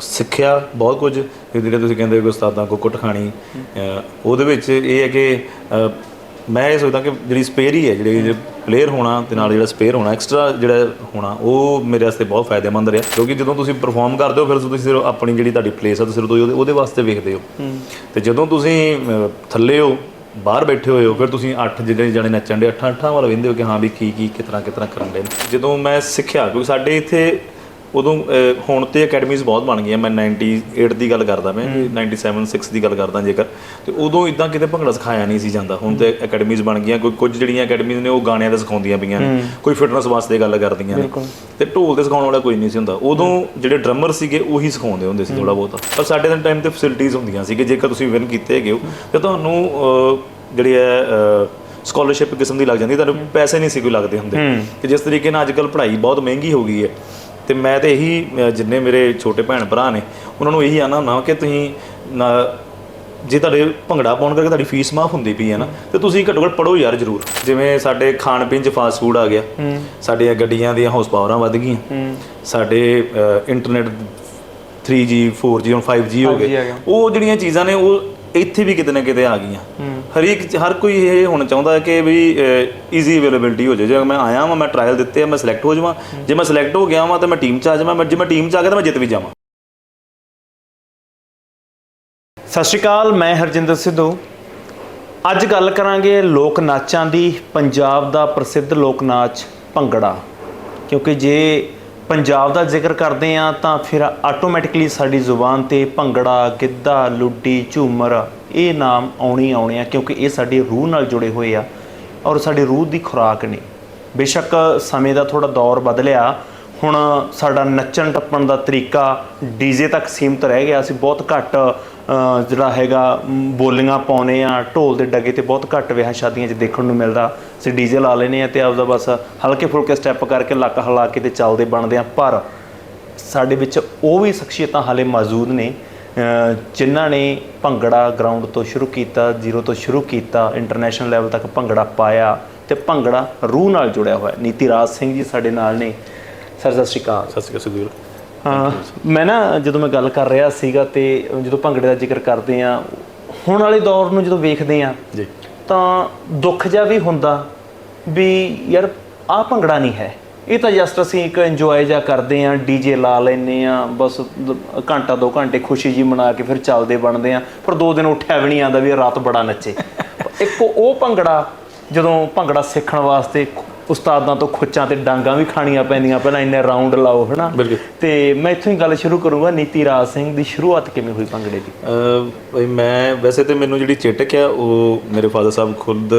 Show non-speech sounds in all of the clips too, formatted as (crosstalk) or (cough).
ਸਿੱਖਿਆ ਬਹੁਤ ਕੁਝ ਜਿਹੜੇ ਤੁਸੀਂ ਕਹਿੰਦੇ ਹੋ ਕਿ ਉਸਤਾਦਾਂ ਕੋ ਕੁੱਟ ਖਾਣੀ ਉਹਦੇ ਵਿੱਚ ਇਹ ਹੈ ਕਿ ਮੈਂ ਇਹ ਸੋਚਦਾ ਕਿ ਜਿਹੜੀ ਸਪੇਅਰ ਹੀ ਹੈ ਜਿਹੜੇ ਪਲੇਅਰ ਹੋਣਾ ਤੇ ਨਾਲ ਜਿਹੜਾ ਸਪੇਅਰ ਹੋਣਾ ਐਕਸਟਰਾ ਜਿਹੜਾ ਹੋਣਾ ਉਹ ਮੇਰੇ ਵਾਸਤੇ ਬਹੁਤ ਫਾਇਦੇਮੰਦ ਰਿਹਾ। ਕਿਉਂਕਿ ਜਦੋਂ ਤੁਸੀਂ ਪਰਫਾਰਮ ਕਰਦੇ ਹੋ ਫਿਰ ਤੁਸੀਂ ਸਿਰਫ ਆਪਣੀ ਜਿਹੜੀ ਤੁਹਾਡੀ ਪਲੇਸ ਆ ਤੁਸੀਂ ਸਿਰਫ ਉਹਦੇ ਵਾਸਤੇ ਵੇਖਦੇ ਹੋ। ਤੇ ਜਦੋਂ ਤੁਸੀਂ ਥੱਲੇ ਹੋ ਬਾਹਰ ਬੈਠੇ ਹੋਏ ਹੋ ਫਿਰ ਤੁਸੀਂ ਅੱਠ ਜਿਹੜੇ ਜਣੇ ਨੱਚਣ ਦੇ ਅੱਠਾਂ ਅੱਠਾਂ ਵੱਲ ਵੇਂਦੇ ਹੋ ਕਿ ਹਾਂ ਵੀ ਕੀ ਕੀ ਕਿਤਨਾ ਕਿਤਨਾ ਕਰਨ ਦੇ ਜਦੋਂ ਮੈਂ ਸਿੱਖਿਆ ਕਿਉਂਕਿ ਸਾਡੇ ਇੱਥੇ ਉਦੋਂ ਹੁਣ ਤੇ ਅਕੈਡਮੀਜ਼ ਬਹੁਤ ਬਣ ਗਈਆਂ। ਮੈਂ 98 ਦੀ ਗੱਲ ਕਰਦਾ ਮੈਂ 97 6 ਦੀ ਗੱਲ ਕਰਦਾ ਜੇਕਰ। ਤੇ ਉਦੋਂ ਇਦਾਂ ਕਿਤੇ ਭੰਗੜਾ ਸਿਖਾਇਆ ਨਹੀਂ ਸੀ ਜਾਂਦਾ। ਹੁਣ ਤੇ ਅਕੈਡਮੀਜ਼ ਬਣ ਗਈਆਂ। ਕੋਈ ਕੁਝ ਜਿਹੜੀਆਂ ਅਕੈਡਮੀਜ਼ ਨੇ ਉਹ ਗਾਣਿਆਂ ਦਾ ਸਿਖਾਉਂਦੀਆਂ ਪਈਆਂ ਨੇ। ਕੋਈ ਫਿਟਨੈਸ ਵਾਸਤੇ ਗੱਲ ਕਰਦੀਆਂ ਨੇ। ਤੇ ਢੋਲ ਤੇ ਸਿਖਾਉਣ ਵਾਲਾ ਕੋਈ ਨਹੀਂ ਸੀ ਹੁੰਦਾ। ਉਦੋਂ ਜਿਹੜੇ ਡਰਮਰ ਸੀਗੇ ਉਹੀ ਸਿਖਾਉਂਦੇ ਹੁੰਦੇ ਸੀ ਥੋੜਾ ਬਹੁਤਾ। ਪਰ ਸਾਡੇ ਦੇ ਟਾਈਮ ਤੇ ਫੈਸਿਲਿਟੀਆਂ ਹੁੰਦੀਆਂ ਸੀ ਕਿ ਜੇਕਰ ਤੁਸੀਂ ਵਿਨ ਕੀਤੇ ਹੈਗੇ ਹੋ ਤੇ ਤੁਹਾਨੂੰ ਜਿਹੜੀ ਹੈ ਸਕਾਲਰਸ਼ਿਪ ਕਿਸਮ ਦੀ ਲੱਗ ਜਾਂਦੀ ਤੁਹਾਨੂੰ ਪੈਸੇ ਨਹੀਂ ਸੀ ਕੋਈ ਲੱਗਦੇ ਹੁੰਦੇ। ਕਿ ਜਿਸ ਤਰੀਕੇ ਨਾਲ ਅੱਜਕੱਲ ਪੜ੍ਹਾਈ ਬਹੁਤ ਮਹਿੰਗੀ ਹੋ ਗਈ ਹੈ। ਤੇ ਮੈਂ ਤੇ ਇਹੀ ਜਿੰਨੇ ਮੇਰੇ ਛੋਟੇ ਭੈਣ ਭਰਾ ਨੇ ਉਹਨਾਂ ਨੂੰ ਇਹੀ ਆਨਾ ਹੁੰਦਾ ਕਿ ਤੁਸੀਂ ਨਾ- ਜੇ ਤੁਹਾਡੇ ਭੰਗੜਾ ਪਾਉਣ ਕਰਕੇ ਤੁਹਾਡੀ ਫੀਸ ਮਾਫ ਹੁੰਦੀ ਪਈ ਹੈ ਨਾ ਤੇ ਤੁਸੀਂ ਘੱਟੋ ਘੱਟ ਪੜੋ ਯਾਰ ਜ਼ਰੂਰ। ਜਿਵੇਂ ਸਾਡੇ ਖਾਣ ਪੀਣ ਚ ਫਾਸਟ ਫੂਡ ਆ ਗਿਆ ਸਾਡੀਆਂ ਗੱਡੀਆਂ ਦੀਆਂ ਹਾਊਸ ਪਾਵਰਾਂ ਵੱਧ ਗਈਆਂ ਸਾਡੇ ਇੰਟਰਨੈਟ 3G 4G ਹੁਣ 5G ਹੋ ਗਏ ਉਹ ਜਿਹੜੀਆਂ ਚੀਜ਼ਾਂ ਨੇ ਉਹ ਇੱਥੇ ਵੀ ਕਿਤੇ ਨਾ ਕਿਤੇ ਆ ਗਈਆਂ। ਹਰੇਕ ਹਰ ਕੋਈ ਇਹ ਹੁਣ ਚਾਹੁੰਦਾ ਹੈ ਕਿ ਵੀ ਈਜ਼ੀ ਅਵੇਲੇਬਿਲਟੀ ਹੋ ਜਾਵੇ ਜੇ ਮੈਂ ਆਇਆ ਵਾਂ, ਮੈਂ ਟ੍ਰਾਇਲ ਦਿੱਤੇ ਆ, ਮੈਂ ਸਿਲੈਕਟ ਹੋ ਜਾਵਾਂ। ਜੇ ਮੈਂ ਸਿਲੈਕਟ ਹੋ ਗਿਆ ਵਾਂ, ਤਾਂ ਮੈਂ ਟੀਮ ਚ ਆ ਜਾਵਾਂ। ਮੈਂ ਜੇ ਮੈਂ ਟੀਮ ਚ ਆ ਗਿਆ, ਤਾਂ ਮੈਂ ਜਿੱਤ ਵੀ ਜਾਵਾਂ। ਸਤਿ ਸ਼੍ਰੀ ਅਕਾਲ, ਮੈਂ ਹਰਜਿੰਦਰ ਸਿੱਧੂ। ਅੱਜ ਗੱਲ ਕਰਾਂਗੇ ਲੋਕ ਨਾਚਾਂ ਦੀ, ਪੰਜਾਬ ਦਾ ਪ੍ਰਸਿੱਧ ਲੋਕ ਨਾਚ ਭੰਗੜਾ। ਕਿਉਂਕਿ ਜੇ ਪੰਜਾਬ ਦਾ ਜ਼ਿਕਰ ਕਰਦੇ ਆ ਤਾਂ ਫਿਰ ਆਟੋਮੈਟਿਕਲੀ ਸਾਡੀ ਜ਼ੁਬਾਨ ਤੇ ਭੰਗੜਾ, ਗਿੱਧਾ, ਲੁੱਡੀ, ਝੂਮਰ ਇਹ ਨਾਮ ਆਉਣੀ ਆਉਣੇ ਆ ਕਿਉਂਕਿ ਇਹ ਸਾਡੀ ਰੂਹ ਨਾਲ ਜੁੜੇ ਹੋਏ ਆ ਔਰ ਸਾਡੀ ਰੂਹ ਦੀ ਖੁਰਾਕ ਨੇ। ਬੇਸ਼ੱਕ ਸਮੇਂ ਦਾ ਥੋੜਾ ਦੌਰ ਬਦਲਿਆ, ਹੁਣ ਸਾਡਾ ਨੱਚਣ ਟੱਪਣ ਦਾ ਤਰੀਕਾ ਡੀਜੇ ਤੱਕ ਸੀਮਤ ਰਹਿ ਗਿਆ, ਅਸੀਂ ਬਹੁਤ ਘੱਟ ਜਿਹੜਾ ਹੈਗਾ ਮ, ਬੋਲੀਆਂ ਪਾਉਨੇ ਆ ਢੋਲ ਦੇ ਡਗੇ ਤੇ ਬਹੁਤ ਘੱਟ ਵਿਆਹ ਸ਼ਾਦੀਆਂ 'ਚ ਦੇਖਣ ਨੂੰ ਮਿਲਦਾ। ਅਸੀਂ ਡੀਜੇ ਲਾ ਲੈਨੇ ਆ ਤੇ ਆਪਦਾ ਬਸ ਹਲਕੇ ਫੁਲਕੇ ਸਟੈਪ ਕਰਕੇ ਲੱਕ ਹਿਲਾ ਕੇ ਤੇ ਚੱਲਦੇ ਬਣਦੇ ਆ। ਪਰ ਸਾਡੇ ਵਿੱਚ ਉਹ ਵੀ ਸ਼ਖਸੀਅਤਾਂ ਹਾਲੇ ਮੌਜੂਦ ਨੇ ਜਿਨ੍ਹਾਂ ਨੇ ਭੰਗੜਾ ਗਰਾਊਂਡ ਤੋਂ ਸ਼ੁਰੂ ਕੀਤਾ ਜ਼ੀਰੋ ਤੋਂ ਸ਼ੁਰੂ ਕੀਤਾ ਇੰਟਰਨੈਸ਼ਨਲ ਲੈਵਲ ਤੱਕ ਭੰਗੜਾ ਪਾਇਆ ਤੇ ਭੰਗੜਾ ਰੂਹ ਨਾਲ ਜੁੜਿਆ ਹੋਇਆ। ਨੀਤੀ ਰਾਜ ਸਿੰਘ ਜੀ ਸਾਡੇ ਨਾਲ ਨੇ। ਸਰ ਸਤਿ ਸ਼੍ਰੀ ਅਕਾਲ। ਸਤਿ ਸ਼੍ਰੀ ਅਕਾਲ ਸੁਖਵੀਰ ਮੈਂ ਨਾ ਜਦੋਂ ਮੈਂ ਗੱਲ ਕਰ ਰਿਹਾ ਸੀਗਾ ਤੇ ਜਦੋਂ ਭੰਗੜੇ ਦਾ ਜ਼ਿਕਰ ਕਰਦੇ ਆ ਹੁਣ ਵਾਲੇ ਦੌਰ ਨੂੰ ਜਦੋਂ ਵੇਖਦੇ ਆ ਜੀ। ਤਾਂ ਦੁੱਖ ਜਿਹਾ ਵੀ ਹੁੰਦਾ ਵੀ ਯਾਰ ਆਹ ਭੰਗੜਾ ਨਹੀਂ ਹੈ। ਇਹ ਤਾਂ ਜਸਟ ਅਸੀਂ ਇੱਕ ਇੰਜੋਏ ਜਿਹਾ ਕਰਦੇ ਆ ਡੀਜੇ ਲਾ ਲੈਨੇ ਆ ਬਸ ਘੰਟਾ ਦੋ ਘੰਟੇ ਖੁਸ਼ੀ ਜੀ ਮਨਾ ਕੇ ਫਿਰ ਚੱਲਦੇ ਬਣਦੇ ਆ ਪਰ ਦੋ ਦਿਨ ਉੱਠਿਆ ਵੀ ਨਹੀਂ ਆਂਦਾ ਵੀ ਰਾਤ ਬੜਾ ਨੱਚੇ। ਇੱਕ ਉਹ ਭੰਗੜਾ ਜਦੋਂ ਭੰਗੜਾ ਸਿੱਖਣ ਵਾਸਤੇ ਉਸਤਾਦਾਂ ਤੋਂ ਖੁੱਚਾਂ ਤੇ ਡਾਂਗਾਂ ਵੀ ਖਾਣੀਆਂ ਪੈਂਦੀਆਂ ਪਹਿਲਾਂ ਇੰਨੇ ਰਾਉਂਡ ਲਾਓ ਹਨਾ। ਤੇ ਮੈਂ ਇੱਥੋਂ ਹੀ ਗੱਲ ਸ਼ੁਰੂ ਕਰੂੰਗਾ ਨੀਤੀ ਰਾਜ ਸਿੰਘ ਦੀ ਸ਼ੁਰੂਆਤ ਕਿਵੇਂ ਹੋਈ ਭੰਗੜੇ ਦੀ? ਬਈ ਮੈਂ ਵੈਸੇ ਤੇ ਮੈਨੂੰ ਜਿਹੜੀ ਚੇਟਕ ਆ ਉਹ ਮੇਰੇ ਫਾਦਰ ਸਾਹਿਬ ਖੁਦ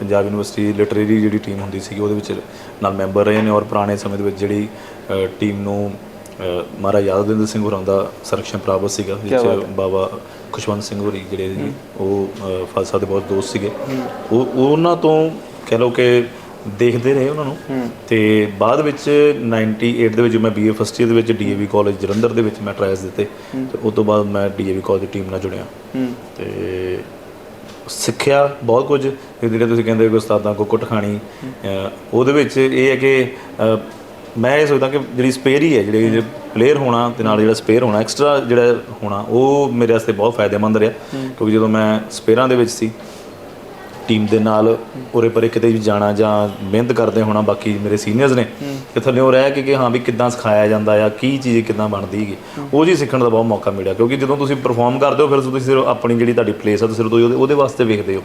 ਪੰਜਾਬ ਯੂਨੀਵਰਸਿਟੀ ਲਿਟਰੇਰੀ ਜਿਹੜੀ ਟੀਮ ਹੁੰਦੀ ਸੀ ਉਹਦੇ ਵਿੱਚ ਨਾਲ ਮੈਂਬਰ ਰਹੇ ਨੇ ਔਰ ਪੁਰਾਣੇ ਸਮੇਂ ਦੇ ਵਿੱਚ ਜਿਹੜੀ ਟੀਮ ਨੂੰ ਮਹਾਰਾਜਾ ਯਾਦਵਿੰਦਰ ਸਿੰਘ ਹੋਰਾਂ ਦਾ ਸੰਰਖਣ ਪ੍ਰਾਪਤ ਸੀਗਾ ਜਿਸ 'ਚ ਬਾਬਾ ਖੁਸ਼ਵੰਤ ਸਿੰਘ ਹੋਰੀ ਜਿਹੜੇ ਉਹ ਫਾਦਰ ਸਾਹਿਬ ਦੇ ਬਹੁਤ ਦੋਸਤ ਸੀਗੇ। ਉਹ ਉਹਨਾਂ ਤੋਂ ਕਹਿ ਲਓ ਕਿ ਦੇਖਦੇ ਰਹੇ ਉਹਨਾਂ ਨੂੰ। ਤੇ ਬਾਅਦ ਵਿੱਚ 98 ਦੇ ਵਿੱਚ ਮੈਂ ਬੀਏ ਫਸਟ ਈਅਰ ਦੇ ਵਿੱਚ ਡੀਏਵੀ ਕਾਲਜ ਜਲੰਧਰ ਦੇ ਵਿੱਚ ਮੈਂ ਟਰਾਇਲਸ ਦਿੱਤੇ। ਤੇ ਉਸ ਤੋਂ ਬਾਅਦ ਮੈਂ ਡੀਏਵੀ ਕਾਲਜ ਦੀ ਟੀਮ ਨਾਲ ਜੁੜਿਆ। ਤੇ ਸਿੱਖਿਆ ਬਹੁਤ ਕੁਝ। ਜਿਹੜੇ ਤੁਸੀਂ ਕਹਿੰਦੇ ਹੋ ਕਿ ਉਸਤਾਦਾਂ ਕੋ ਕੁੱਟ ਖਾਣੀ। ਉਹਦੇ ਵਿੱਚ ਇਹ ਹੈ ਕਿ ਮੈਂ ਇਹ ਸੋਚਦਾ ਕਿ ਜਿਹੜੀ ਸਪੇਅਰ ਹੀ ਹੈ ਜਿਹੜੇ ਪਲੇਅਰ ਹੋਣਾ ਤੇ ਨਾਲ ਜਿਹੜਾ ਸਪੇਅਰ ਹੋਣਾ ਐਕਸਟਰਾ ਜਿਹੜਾ ਹੋਣਾ ਉਹ ਮੇਰੇ ਵਾਸਤੇ ਬਹੁਤ ਫਾਇਦੇਮੰਦ ਰਿਹਾ। ਕਿਉਂਕਿ ਜਦੋਂ ਮੈਂ ਸਪੇਅਰਾਂ ਦੇ ਵਿੱਚ ਸੀ ਟੀਮ ਦੇ ਨਾਲ ਉਰੇ ਪਰੇ ਕਿਤੇ ਵੀ ਜਾਣਾ ਜਾਂ ਮਿਹਨਤ ਕਰਦੇ ਹੋਣਾ ਬਾਕੀ ਮੇਰੇ ਸੀਨੀਅਰਸ ਨੇ ਕਿ ਥੱਲੇ ਉਹ ਰਹਿ ਕੇ ਕਿ ਹਾਂ ਵੀ ਕਿੱਦਾਂ ਸਿਖਾਇਆ ਜਾਂਦਾ ਆ ਕੀ ਚੀਜ਼ ਕਿੱਦਾਂ ਬਣਦੀ ਹੈਗੀ। ਉਹ ਜੀ ਸਿੱਖਣ ਦਾ ਬਹੁਤ ਮੌਕਾ ਮਿਲਿਆ ਕਿਉਂਕਿ ਜਦੋਂ ਤੁਸੀਂ ਪਰਫਾਰਮ ਕਰਦੇ ਹੋ ਫਿਰ ਤੁਸੀਂ ਸਿਰਫ ਆਪਣੀ ਜਿਹੜੀ ਤੁਹਾਡੀ ਪਲੇਸ ਆ ਤੁਸੀਂ ਸਿਰਫ ਉਹਦੇ ਉਹਦੇ ਵਾਸਤੇ ਵੇਖਦੇ ਹੋ।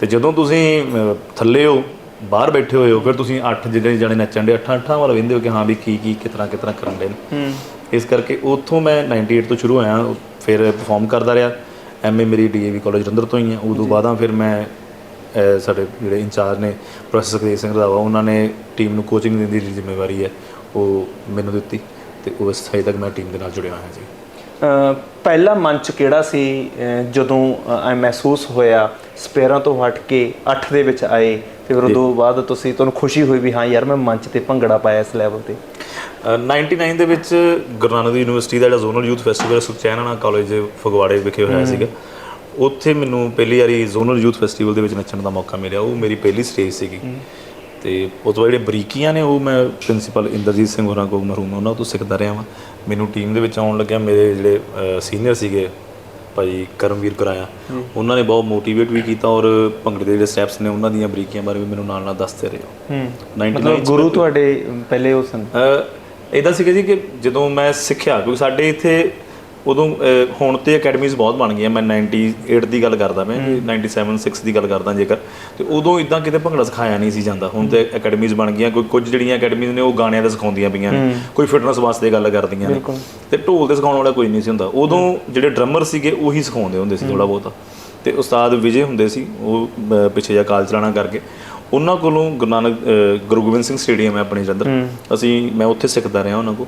ਤੇ ਜਦੋਂ ਤੁਸੀਂ ਅਹ, ਥੱਲੇ ਹੋ ਬਾਹਰ ਬੈਠੇ ਹੋਏ ਹੋ ਫਿਰ ਤੁਸੀਂ ਅੱਠ ਜਿਹੜੇ ਜਣੇ ਨੱਚਣ ਦੇ ਅੱਠਾਂ ਅੱਠਾਂ ਵੱਲ ਵੇਂਦੇ ਹੋ ਕਿ ਹਾਂ ਵੀ ਕੀ ਕੀ ਕਿਤਨਾ ਕਿਤਨਾ ਕਰਨ ਦੇ ਨੇ। ਇਸ ਕਰਕੇ ਉੱਥੋਂ ਮੈਂ 98 ਤੋਂ ਸ਼ੁਰੂ ਹੋਇਆ ਫਿਰ ਪਰਫਾਰਮ ਕਰਦਾ ਰਿਹਾ। ਐਮਏ ਮੇਰੀ ਡੀਏਵੀ ਕਾਲਜ ਜਲੰਧਰ ਤੋਂ ਹੀ ਹੈ ਉਦੋਂ ਬਾਅਦਾਂ ਫਿਰ ਮੈਂ ਅਹ ਸਾਡੇ ਜਿਹੜੇ ਇੰਚਾਰਜ ਨੇ ਪ੍ਰੋਫੈਸਰ ਸੁਖਦੇਵ ਸਿੰਘ ਰੰਧਾਵਾ ਉਹਨਾਂ ਨੇ ਟੀਮ ਨੂੰ ਕੋਚਿੰਗ ਦੇਣ ਦੀ ਜਿਹੜੀ ਜ਼ਿੰਮੇਵਾਰੀ ਹੈ ਉਹ ਮੈਨੂੰ ਦਿੱਤੀ ਤੇ ਉਸ ਸਥਾਈ ਤੱਕ ਮੈਂ ਟੀਮ ਦੇ ਨਾਲ ਜੁੜਿਆ ਹੋਇਆ ਜੀ। ਅ, ਪਹਿਲਾ ਮੰਚ ਕਿਹੜਾ ਸੀ? ਅ, ਜਦੋਂ ਅ, ਐ ਮਹਿਸੂਸ ਹੋਇਆ ਸਪੇਰਾਂ ਤੋਂ ਹਟ ਕੇ 8 ਦੇ ਵਿੱਚ ਆਏ ਤੇ ਫਿਰ ਉਦੋਂ ਬਾਅਦ ਤੁਸੀਂ ਤੁਹਾਨੂੰ ਖੁਸ਼ੀ ਹੋਈ ਵੀ ਹਾਂ ਯਾਰ ਮੈਂ ਮੰਚ ਤੇ ਭੰਗੜਾ ਪਾਇਆ ਇਸ ਲੈਵਲ ਤੇ? ਅਹ 99 ਦੇ ਵਿੱਚ ਗੁਰੂ ਨਾਨਕ ਦੇਵ ਯੂਨੀਵਰਸਿਟੀ ਦਾ ਜਿਹੜਾ zonal youth festival Sukhchainana college ਫਗਵਾੜੇ ਵਿਖੇ ਹੋਇਆ ਸੀਗਾ। ਉੱਥੇ ਮੈਨੂੰ ਪਹਿਲੀ ਵਾਰੀ ਜ਼ੋਨਲ ਯੂਥ ਫੈਸਟੀਵਲ ਦੇ ਵਿੱਚ ਨੱਚਣ ਦਾ ਮੌਕਾ ਮਿਲਿਆ। ਉਹ ਮੇਰੀ ਪਹਿਲੀ ਸਟੇਜ ਸੀਗੀ। ਤੇ ਉਸ ਤੋਂ ਜਿਹੜੇ ਬਰੀਕੀਆਂ ਨੇ ਉਹ ਮੈਂ ਪ੍ਰਿੰਸੀਪਲ ਇੰਦਰਜੀਤ ਸਿੰਘ ਹੋਰਾਂ ਕੋਲ ਮਰਹੂਮ ਉਹਨਾਂ ਤੋਂ ਸਿੱਖਦਾ ਰਿਹਾ ਵਾਂ। ਮੈਨੂੰ ਟੀਮ ਦੇ ਵਿੱਚ ਆਉਣ ਲੱਗਿਆ। ਮੇਰੇ ਜਿਹੜੇ ਸੀਨੀਅਰ ਸੀਗੇ ਭਾਈ ਕਰਮਵੀਰ ਕਰਾਇਆ ਉਹਨਾਂ ਨੇ ਬਹੁਤ ਮੋਟੀਵੇਟ ਵੀ ਕੀਤਾ ਔਰ ਭੰਗੜੇ ਦੇ ਜਿਹੜੇ ਸਟੈਪਸ ਨੇ ਉਹਨਾਂ ਦੀਆਂ ਬਰੀਕੀਆਂ ਬਾਰੇ ਵੀ ਮੈਨੂੰ ਨਾਲ ਨਾਲ ਦੱਸਦੇ ਰਹੇ। ਹੂੰ। 99 ਮਤਲਬ ਗੁਰੂ ਤੁਹਾਡੇ ਪਹਿਲੇ ਉਹ ਸਨ? ਇਦਾਂ ਸੀਗਾ ਜੀ ਕਿ ਜਦੋਂ ਮੈਂ ਸਿੱਖਿਆ ਕਿਉਂਕਿ ਸਾਡੇ ਇੱਥੇ ਉਦੋਂ ਹੁਣ ਤੇ ਅਕੈਡਮੀਜ਼ ਬਹੁਤ ਬਣ ਗਈਆਂ। ਮੈਂ 98 ਦੀ ਗੱਲ ਕਰਦਾ ਮੈਂ 97 6 ਦੀ ਗੱਲ ਕਰਦਾ ਜੇਕਰ। ਤੇ ਉਦੋਂ ਇਦਾਂ ਕਿਤੇ ਭੰਗੜਾ ਸਿਖਾਇਆ ਨਹੀਂ ਸੀ ਜਾਂਦਾ। ਹੁਣ ਤੇ ਅਕੈਡਮੀਜ਼ ਬਣ ਗਈਆਂ। ਕੋਈ ਕੁਝ ਜਿਹੜੀਆਂ ਅਕੈਡਮੀਜ਼ ਨੇ ਉਹ ਗਾਣਿਆਂ ਦੇ ਸਿਖਾਉਂਦੀਆਂ ਪਈਆਂ ਨੇ। ਕੋਈ ਫਿਟਨੈਸ ਵਾਸਤੇ ਗੱਲ ਕਰਦੀਆਂ ਨੇ। ਤੇ ਢੋਲ ਤੇ ਸਿਖਾਉਣ ਵਾਲਾ ਕੋਈ ਨਹੀਂ ਸੀ ਹੁੰਦਾ। ਉਦੋਂ ਜਿਹੜੇ ਡਰਮਰ ਸੀਗੇ ਉਹੀ ਸਿਖਾਉਂਦੇ ਹੁੰਦੇ ਸੀ ਥੋੜਾ ਬਹੁਤਾ। ਤੇ ਉਸਤਾਦ ਵਿਜੇ ਹੁੰਦੇ ਸੀ ਉਹ ਪਿੱਛੇ ਜਿਹਾ ਕਾਲ ਚਲਾਣਾ ਕਰਕੇ। ਉਹਨਾਂ ਕੋਲੋਂ ਗੁਰੂ ਨਾਨਕ ਗੁਰੂ ਗੋਬਿੰਦ ਸਿੰਘ ਸਟੇਡੀਅਮ ਹੈ ਆਪਣੇ ਜਲੰਧਰ। ਅਸੀਂ ਮੈਂ ਉੱਥੇ ਸਿੱਖਦਾ ਰਿਹਾ ਉਹਨਾਂ ਕੋਲ।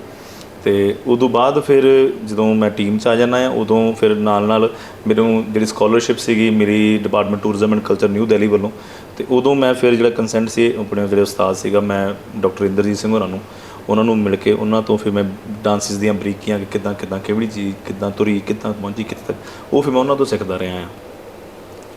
ਤੇ ਉਦੋਂ ਬਾਅਦ ਫਿਰ ਜਦੋਂ ਮੈਂ ਟੀਮ 'ਚ ਆ ਜਾਣਾ ਆ ਉਦੋਂ ਫਿਰ ਨਾਲ ਨਾਲ ਮੈਨੂੰ ਜਿਹੜੀ ਸਕਾਲਰਸ਼ਿਪ ਸੀਗੀ, ਮੇਰੀ department tourism and culture new Delhi ਵੱਲੋਂ, ਤੇ ਉਦੋਂ ਮੈਂ ਫਿਰ ਜਿਹੜਾ ਕੰਸੈਂਟ ਸੀ, ਆਪਣੇ ਜਿਹੜੇ ਉਸਤਾਦ ਸੀਗਾ, ਮੈਂ ਡਾਕਟਰ ਇੰਦਰਜੀਤ ਸਿੰਘ ਹੋਰਾਂ ਨੂੰ, ਉਹਨਾਂ ਨੂੰ ਮਿਲ ਕੇ ਉਹਨਾਂ ਤੋਂ ਫਿਰ ਮੈਂ ਡਾਂਸਿਸ ਦੀਆਂ ਬਰੀਕੀਆਂ ਕਿ ਕਿੱਦਾਂ ਕਿੱਦਾਂ ਕਿਹੜੀ ਚੀਜ਼ ਕਿੱਦਾਂ ਤੁਰੀ, ਕਿੱਦਾਂ ਪਹੁੰਚੀ, ਕਿੱਥੇ ਤੱਕ, ਉਹ ਫਿਰ ਮੈਂ ਉਹਨਾਂ ਤੋਂ ਸਿੱਖਦਾ ਰਿਹਾ ਹਾਂ।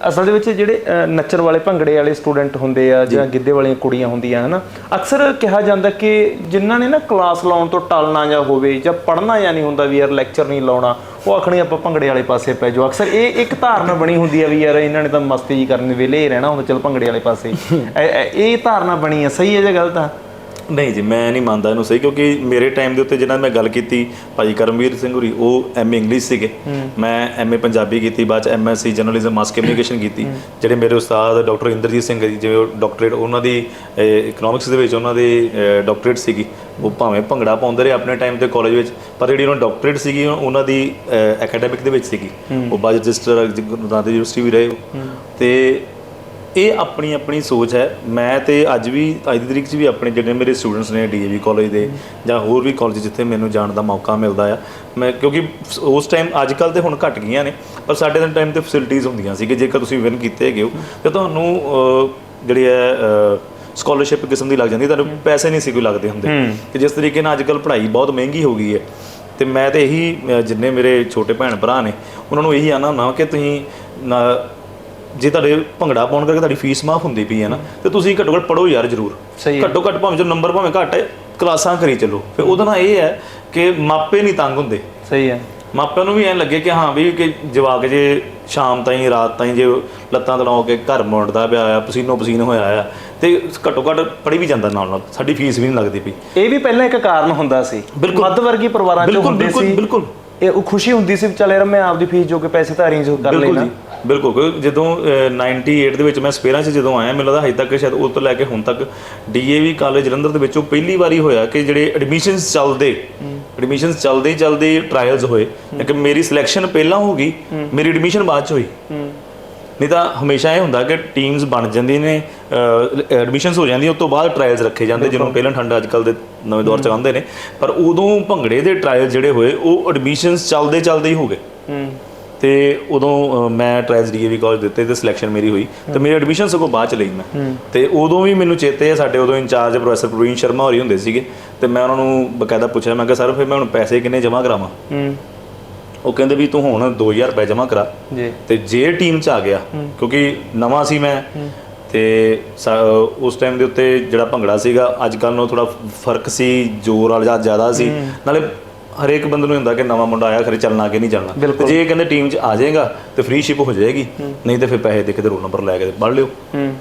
ਅਸਲ ਦੇ ਵਿੱਚ ਜਿਹੜੇ ਨੱਚਣ ਵਾਲੇ ਭੰਗੜੇ ਵਾਲੇ ਸਟੂਡੈਂਟ ਹੁੰਦੇ ਆ ਜਾਂ ਗਿੱਧੇ ਵਾਲੀਆਂ ਕੁੜੀਆਂ ਹੁੰਦੀਆਂ ਹਨਾ ਅਕਸਰ ਕਿਹਾ ਜਾਂਦਾ ਕਿ ਜਿਨ੍ਹਾਂ ਨੇ ਨਾ ਕਲਾਸ ਲਾਉਣ ਤੋਂ ਟਲਣਾ ਜਾਂ ਹੋਵੇ ਜਾਂ ਪੜ੍ਹਨਾ ਜਾਂ ਨਹੀਂ ਹੁੰਦਾ ਵੀ ਯਾਰ ਲੈਕਚਰ ਨਹੀਂ ਲਾਉਣਾ ਉਹ ਆਖਣੀ ਆਪਾਂ ਭੰਗੜੇ ਵਾਲੇ ਪਾਸੇ ਪੈ ਜਾਓ। ਅਕਸਰ ਇਹ ਇੱਕ ਧਾਰਨਾ ਬਣੀ ਹੁੰਦੀ ਆ ਵੀ ਯਾਰ ਇਹਨਾਂ ਨੇ ਤਾਂ ਮਸਤੀ ਜੀ ਕਰਨ ਵੇਲੇ ਹੀ ਰਹਿਣਾ ਹੁੰਦਾ ਚਲ ਭੰਗੜੇ ਵਾਲੇ ਪਾਸੇ। (laughs) ਇਹ- ਧਾਰਨਾ ਬਣੀ ਆ ਸਹੀ ਹੈ ਜਾਂ ਗਲਤ ਆ? ਨਹੀਂ ਜੀ ਮੈਂ ਨਹੀਂ ਮੰਨਦਾ ਇਹਨੂੰ ਸਹੀ ਕਿਉਂਕਿ ਮੇਰੇ ਟਾਈਮ ਦੇ ਉੱਤੇ ਜਿਹਨਾਂ ਮੈਂ ਗੱਲ ਕੀਤੀ ਭਾਈ ਕਰਮਵੀਰ ਸਿੰਘ ਹੋਰੀ ਉਹ ਐਮਏ ਇੰਗਲਿਸ਼ ਸੀਗੇ। ਮੈਂ ਐਮਏ ਪੰਜਾਬੀ ਕੀਤੀ ਬਾਅਦ ਚ ਐਮਐਸਸੀ ਜਰਨਲਿਜ਼ਮ ਮਾਸ ਕਮਿਊਨੀਕੇਸ਼ਨ ਕੀਤੀ। ਜਿਹੜੇ ਮੇਰੇ ਉਸਤਾਦ ਡਾਕਟਰ ਇੰਦਰਜੀਤ ਸਿੰਘ ਜੀ ਜਿਵੇਂ ਡਾਕਟਰੇਟ ਉਹਨਾਂ ਦੀ ਇਕਨੋਮਿਕਸ ਦੇ ਵਿੱਚ ਉਹਨਾਂ ਦੀ ਡਾਕਟਰੇਟ ਸੀਗੀ। ਉਹ ਭਾਵੇਂ ਭੰਗੜਾ ਪਾਉਂਦੇ ਰਹੇ ਆਪਣੇ ਟਾਈਮ ਤੇ ਕਾਲਜ ਵਿੱਚ ਪਰ ਜਿਹੜੀ ਉਹਨਾਂ ਡਾਕਟਰੇਟ ਸੀਗੀ ਉਹ- ਉਹਨਾਂ ਦੀ ਐਕੈਡੈਮਿਕ ਦੇ ਵਿੱਚ ਸੀਗੀ। ਉਹ ਬਾਅਦ ਰਜਿਸਟਰ ਦੇਵ ਯੂਨੀਵਰਸਿਟੀ ਵੀ ਰਹੇ। ਤੇ ਇਹ ਆਪਣੀ ਆਪਣੀ ਸੋਚ ਹੈ। ਮੈਂ ਤੇ ਅੱਜ ਵੀ ਅੱਜ ਦੀ ਤਰੀਕ 'ਚ ਵੀ ਆਪਣੇ ਜਿਹੜੇ ਮੇਰੇ ਸਟੂਡੈਂਟਸ ਨੇ ਡੀਏਵੀ ਕਾਲਜ ਦੇ ਜਾਂ ਹੋਰ ਵੀ ਕਾਲਜ ਜਿੱਥੇ ਮੈਨੂੰ ਜਾਣ ਦਾ ਮੌਕਾ ਮਿਲਦਾ ਆ। ਮੈਂ ਕਿਉਂਕਿ ਉਸ ਟਾਈਮ ਅੱਜ ਕੱਲ ਤੇ ਹੁਣ ਘਟ ਗਈਆਂ ਨੇ ਪਰ ਸਾਡੇ ਦੇ ਟਾਈਮ ਤੇ ਫੈਸਿਲਿਟੀਆਂ ਹੁੰਦੀਆਂ ਸੀ ਕਿ ਜੇਕਰ ਤੁਸੀਂ ਵਿਨ ਕੀਤੇ ਹੈਗੇ ਹੋ ਤੇ ਤੁਹਾਨੂੰ ਜਿਹੜੀ ਹੈ ਸਕਾਲਰਸ਼ਿਪ ਕਿਸਮ ਦੀ ਲੱਗ ਜਾਂਦੀ ਤੁਹਾਨੂੰ ਪੈਸੇ ਨਹੀਂ ਸੀ ਕੋਈ ਲੱਗਦੇ ਹੁੰਦੇ। ਕਿ ਜਿਸ ਤਰੀਕੇ ਨਾਲ ਅੱਜ ਕੱਲ ਪੜ੍ਹਾਈ ਬਹੁਤ ਮਹਿੰਗੀ ਹੋ ਗਈ ਹੈ। ਤੇ ਮੈਂ ਤੇ ਇਹੀ ਜਿੰਨੇ ਮੇਰੇ ਛੋਟੇ ਭੈਣ ਭਰਾ ਨੇ ਉਹਨਾਂ ਨੂੰ ਇਹੀ ਆਨਾ ਹੁੰਦਾ ਕਿ ਤੁਸੀਂ ਨਾ- ਜੇ ਤੁਹਾਡੇ ਭੰਗੜਾ ਪਾਉਣ ਕਰਕੇ ਤੁਹਾਡੀ ਫੀਸ ਮਾਫ ਹੁੰਦੀ ਪਈ ਹੈ ਨਾ ਤੇ ਤੁਸੀਂ ਘੱਟੋ ਘੱਟ ਪੜੋ ਯਾਰ ਜ਼ਰੂਰ। ਸਹੀ ਘੱਟੋ ਘੱਟ ਭਾਵੇਂ ਜੋ ਨੰਬਰ ਭਾਵੇਂ ਘੱਟ ਹੈ ਕਲਾਸਾਂ ਕਰੀ ਚੱਲੋ। ਫਿਰ ਉਹਦਾ ਨਾਲ ਇਹ ਹੈ ਕਿ ਮਾਪੇ ਨਹੀਂ ਤੰਗ ਹੁੰਦੇ। ਸਹੀ ਹੈ। ਮਾਪਿਆਂ ਨੂੰ ਵੀ ਐਂ ਲੱਗੇ ਕਿ ਹਾਂ ਵੀ ਕਿ ਜਵਾਕ ਜੇ ਸ਼ਾਮ ਤਾਈਂ ਰਾਤ ਤਾਈਂ ਜੇ ਲੱਤਾਂ ਤੜਾਉ ਕੇ ਘਰ ਮੁੜਦਾ ਪਿਆ ਆ ਪਸੀਨੋ ਪਸੀਨ ਹੋਇਆ ਆ ਤੇ ਘੱਟੋ ਘੱਟ ਪੜੀ ਵੀ ਜਾਂਦਾ ਨਾਲ ਨਾਲ। ਸਾਡੀ ਫੀਸ ਵੀ ਨਹੀਂ ਲੱਗਦੀ ਪਈ। ਇਹ ਵੀ ਪਹਿਲਾਂ ਇੱਕ ਕਾਰਨ ਹੁੰਦਾ ਸੀ। ਬਿਲਕੁਲ। ਮੱਧ ਵਰਗੀ ਪਰਿਵਾਰਾਂ ਚ ਬਿਲਕੁਲ, ਹੁੰਦੇ ਬਿਲਕੁਲ, ਸੀ। ਬਿਲਕੁਲ। ਇਹ ਉਹ ਖੁਸ਼ੀ ਹੁੰਦੀ ਸੀ ਵੀ ਚੱਲ ਯਾਰ ਮੈਂ ਆਪਦੀ ਫੀਸ ਜੋ ਕੇ ਪੈਸੇ ਤਾਂ ਅਰੇਂਜ ਕਰ ਬਿਲਕੁਲ ਲੈਣਾ ਜੀ। ਬਿਲਕੁਲ ਕਿਉਂਕਿ ਜਦੋਂ ਅਹ, 98 ਦੇ ਵਿੱਚ ਮੈਂ ਸਪੇਰਾਂ 'ਚ ਜਦੋਂ ਆਇਆ ਮੈਨੂੰ ਲੱਗਦਾ ਹਜੇ ਤੱਕ ਸ਼ਾਇਦ ਉਸ ਤੋਂ ਲੈ ਕੇ ਹੁਣ ਤੱਕ ਡੀਏਵੀ ਕਾਲਜ ਜਲੰਧਰ ਦੇ ਵਿੱਚੋਂ ਪਹਿਲੀ ਵਾਰੀ ਹੋਇਆ ਕਿ ਜਿਹੜੇ ਐਡਮਿਸ਼ਨਸ ਚੱਲਦੇ ਐਡਮਿਸ਼ਨਸ ਚੱਲਦੇ ਚੱਲਦੇ ਟ੍ਰਾਇਲਸ ਹੋਏ ਕਿ ਮੇਰੀ ਸਿਲੈਕਸ਼ਨ ਪਹਿਲਾਂ ਹੋ ਗਈ ਮੇਰੀ ਐਡਮਿਸ਼ਨ ਬਾਅਦ 'ਚ ਹੋਈ। ਨਹੀਂ ਤਾਂ ਹਮੇਸ਼ਾ ਇਹ ਹੁੰਦਾ ਕਿ ਟੀਮਸ ਬਣ ਜਾਂਦੀਆਂ ਨੇ ਐਡਮਿਸ਼ਨਸ ਹੋ ਜਾਂਦੀਆਂ ਉਸ ਤੋਂ ਬਾਅਦ ਟ੍ਰਾਇਲਸ ਰੱਖੇ ਜਾਂਦੇ ਜਿਹਨੂੰ ਪਹਿਲਾਂ ਠੰਡ ਅੱਜਕੱਲ ਦੇ ਨਵੇਂ ਦੌਰ ਚ ਆਉਂਦੇ ਨੇ। ਪਰ ਉਦੋਂ ਭੰਗੜੇ ਦੇ ਟ੍ਰਾਇਲ ਜਿਹੜੇ ਹੋਏ ਉਹ ਐਡਮਿਸ਼ਨਸ ਚੱਲਦੇ ਚੱਲਦੇ ਹੀ ਹੋ ਗਏ। ਹੂੰ। ਤੇ ਉਦੋਂ ਮੈਂ ਟ੍ਰਾਇਲਸ ਡੀਏਵੀ ਕਾਲਜ ਦਿੱਤੇ ਤੇ ਸਿਲੈਕਸ਼ਨ ਮੇਰੀ ਹੋਈ ਤੇ ਮੇਰੀ ਐਡਮਿਸ਼ਨ ਸਗੋਂ ਬਾਅਦ ਚ ਲਈ ਮੈਂ। ਤੇ ਉਦੋਂ ਵੀ ਮੈਨੂੰ ਚੇਤੇ ਹੈ ਸਾਡੇ ਉਦੋਂ ਇੰਚਾਰਜ ਪ੍ਰੋਫੈਸਰ ਪ੍ਰਵੀਨ ਸ਼ਰਮਾ ਹੋਰੀ ਹੁੰਦੇ ਸੀਗੇ ਤੇ ਮੈਂ ਉਹਨਾਂ ਨੂੰ ਬਕਾਇਦਾ ਪੁੱਛਿਆ ਮੈਂ ਕਿਹਾ ਸਰ ਫਿਰ ਮੈਂ ਹੁਣ ਪੈਸੇ ਕਿੰਨੇ ਜਮ੍ਹਾਂ ਕਰਾਵਾਂ? ਉਹ ਕਹਿੰਦੇ ਵੀ ਤੂੰ ਹੁਣ 2000 ਰੁਪਏ ਜਮ੍ਹਾਂ ਕਰਾ ਜੀ। ਤੇ ਜੇ ਟੀਮ ਚ ਆ ਗਿਆ ਕਿਉਂਕਿ ਨਵਾਂ ਸੀ ਮੈਂ ਤੇ ਉਸ ਟਾਈਮ ਦੇ ਉੱਤੇ ਜਿਹੜਾ ਭੰਗੜਾ ਸੀਗਾ ਅੱਜ ਕੱਲ੍ਹ ਨਾਲੋਂ ਥੋੜਾ ਫ਼ਰਕ ਸੀ ਜ਼ੋਰ ਵਾਲਾ ਜ਼ਿਆਦਾ ਸੀ। ਨਾਲੇ ਹਰੇਕ ਬੰਦੇ ਨੂੰ ਹੁੰਦਾ ਕਿ ਨਵਾਂ ਮੁੰਡਾ ਆਇਆ ਖਰੇ ਚੱਲਣਾ ਕਿ ਨਹੀਂ ਚੱਲਣਾ ਤੇ ਜੇ ਇਹ ਕਹਿੰਦੇ ਟੀਮ ਚ ਆ ਜਾਏਗਾ ਤੇ ਫ੍ਰੀ ਸ਼ਿਪ ਹੋ ਜਾਏਗੀ। ਨਹੀਂ ਤੇ ਫਿਰ ਪੈਸੇ ਦੇ ਕੇ ਤੇ ਰੋਲ ਨੰਬਰ ਲੈ ਕੇ ਪੜ੍ਹ ਲਿਓ। ਹੂੰ।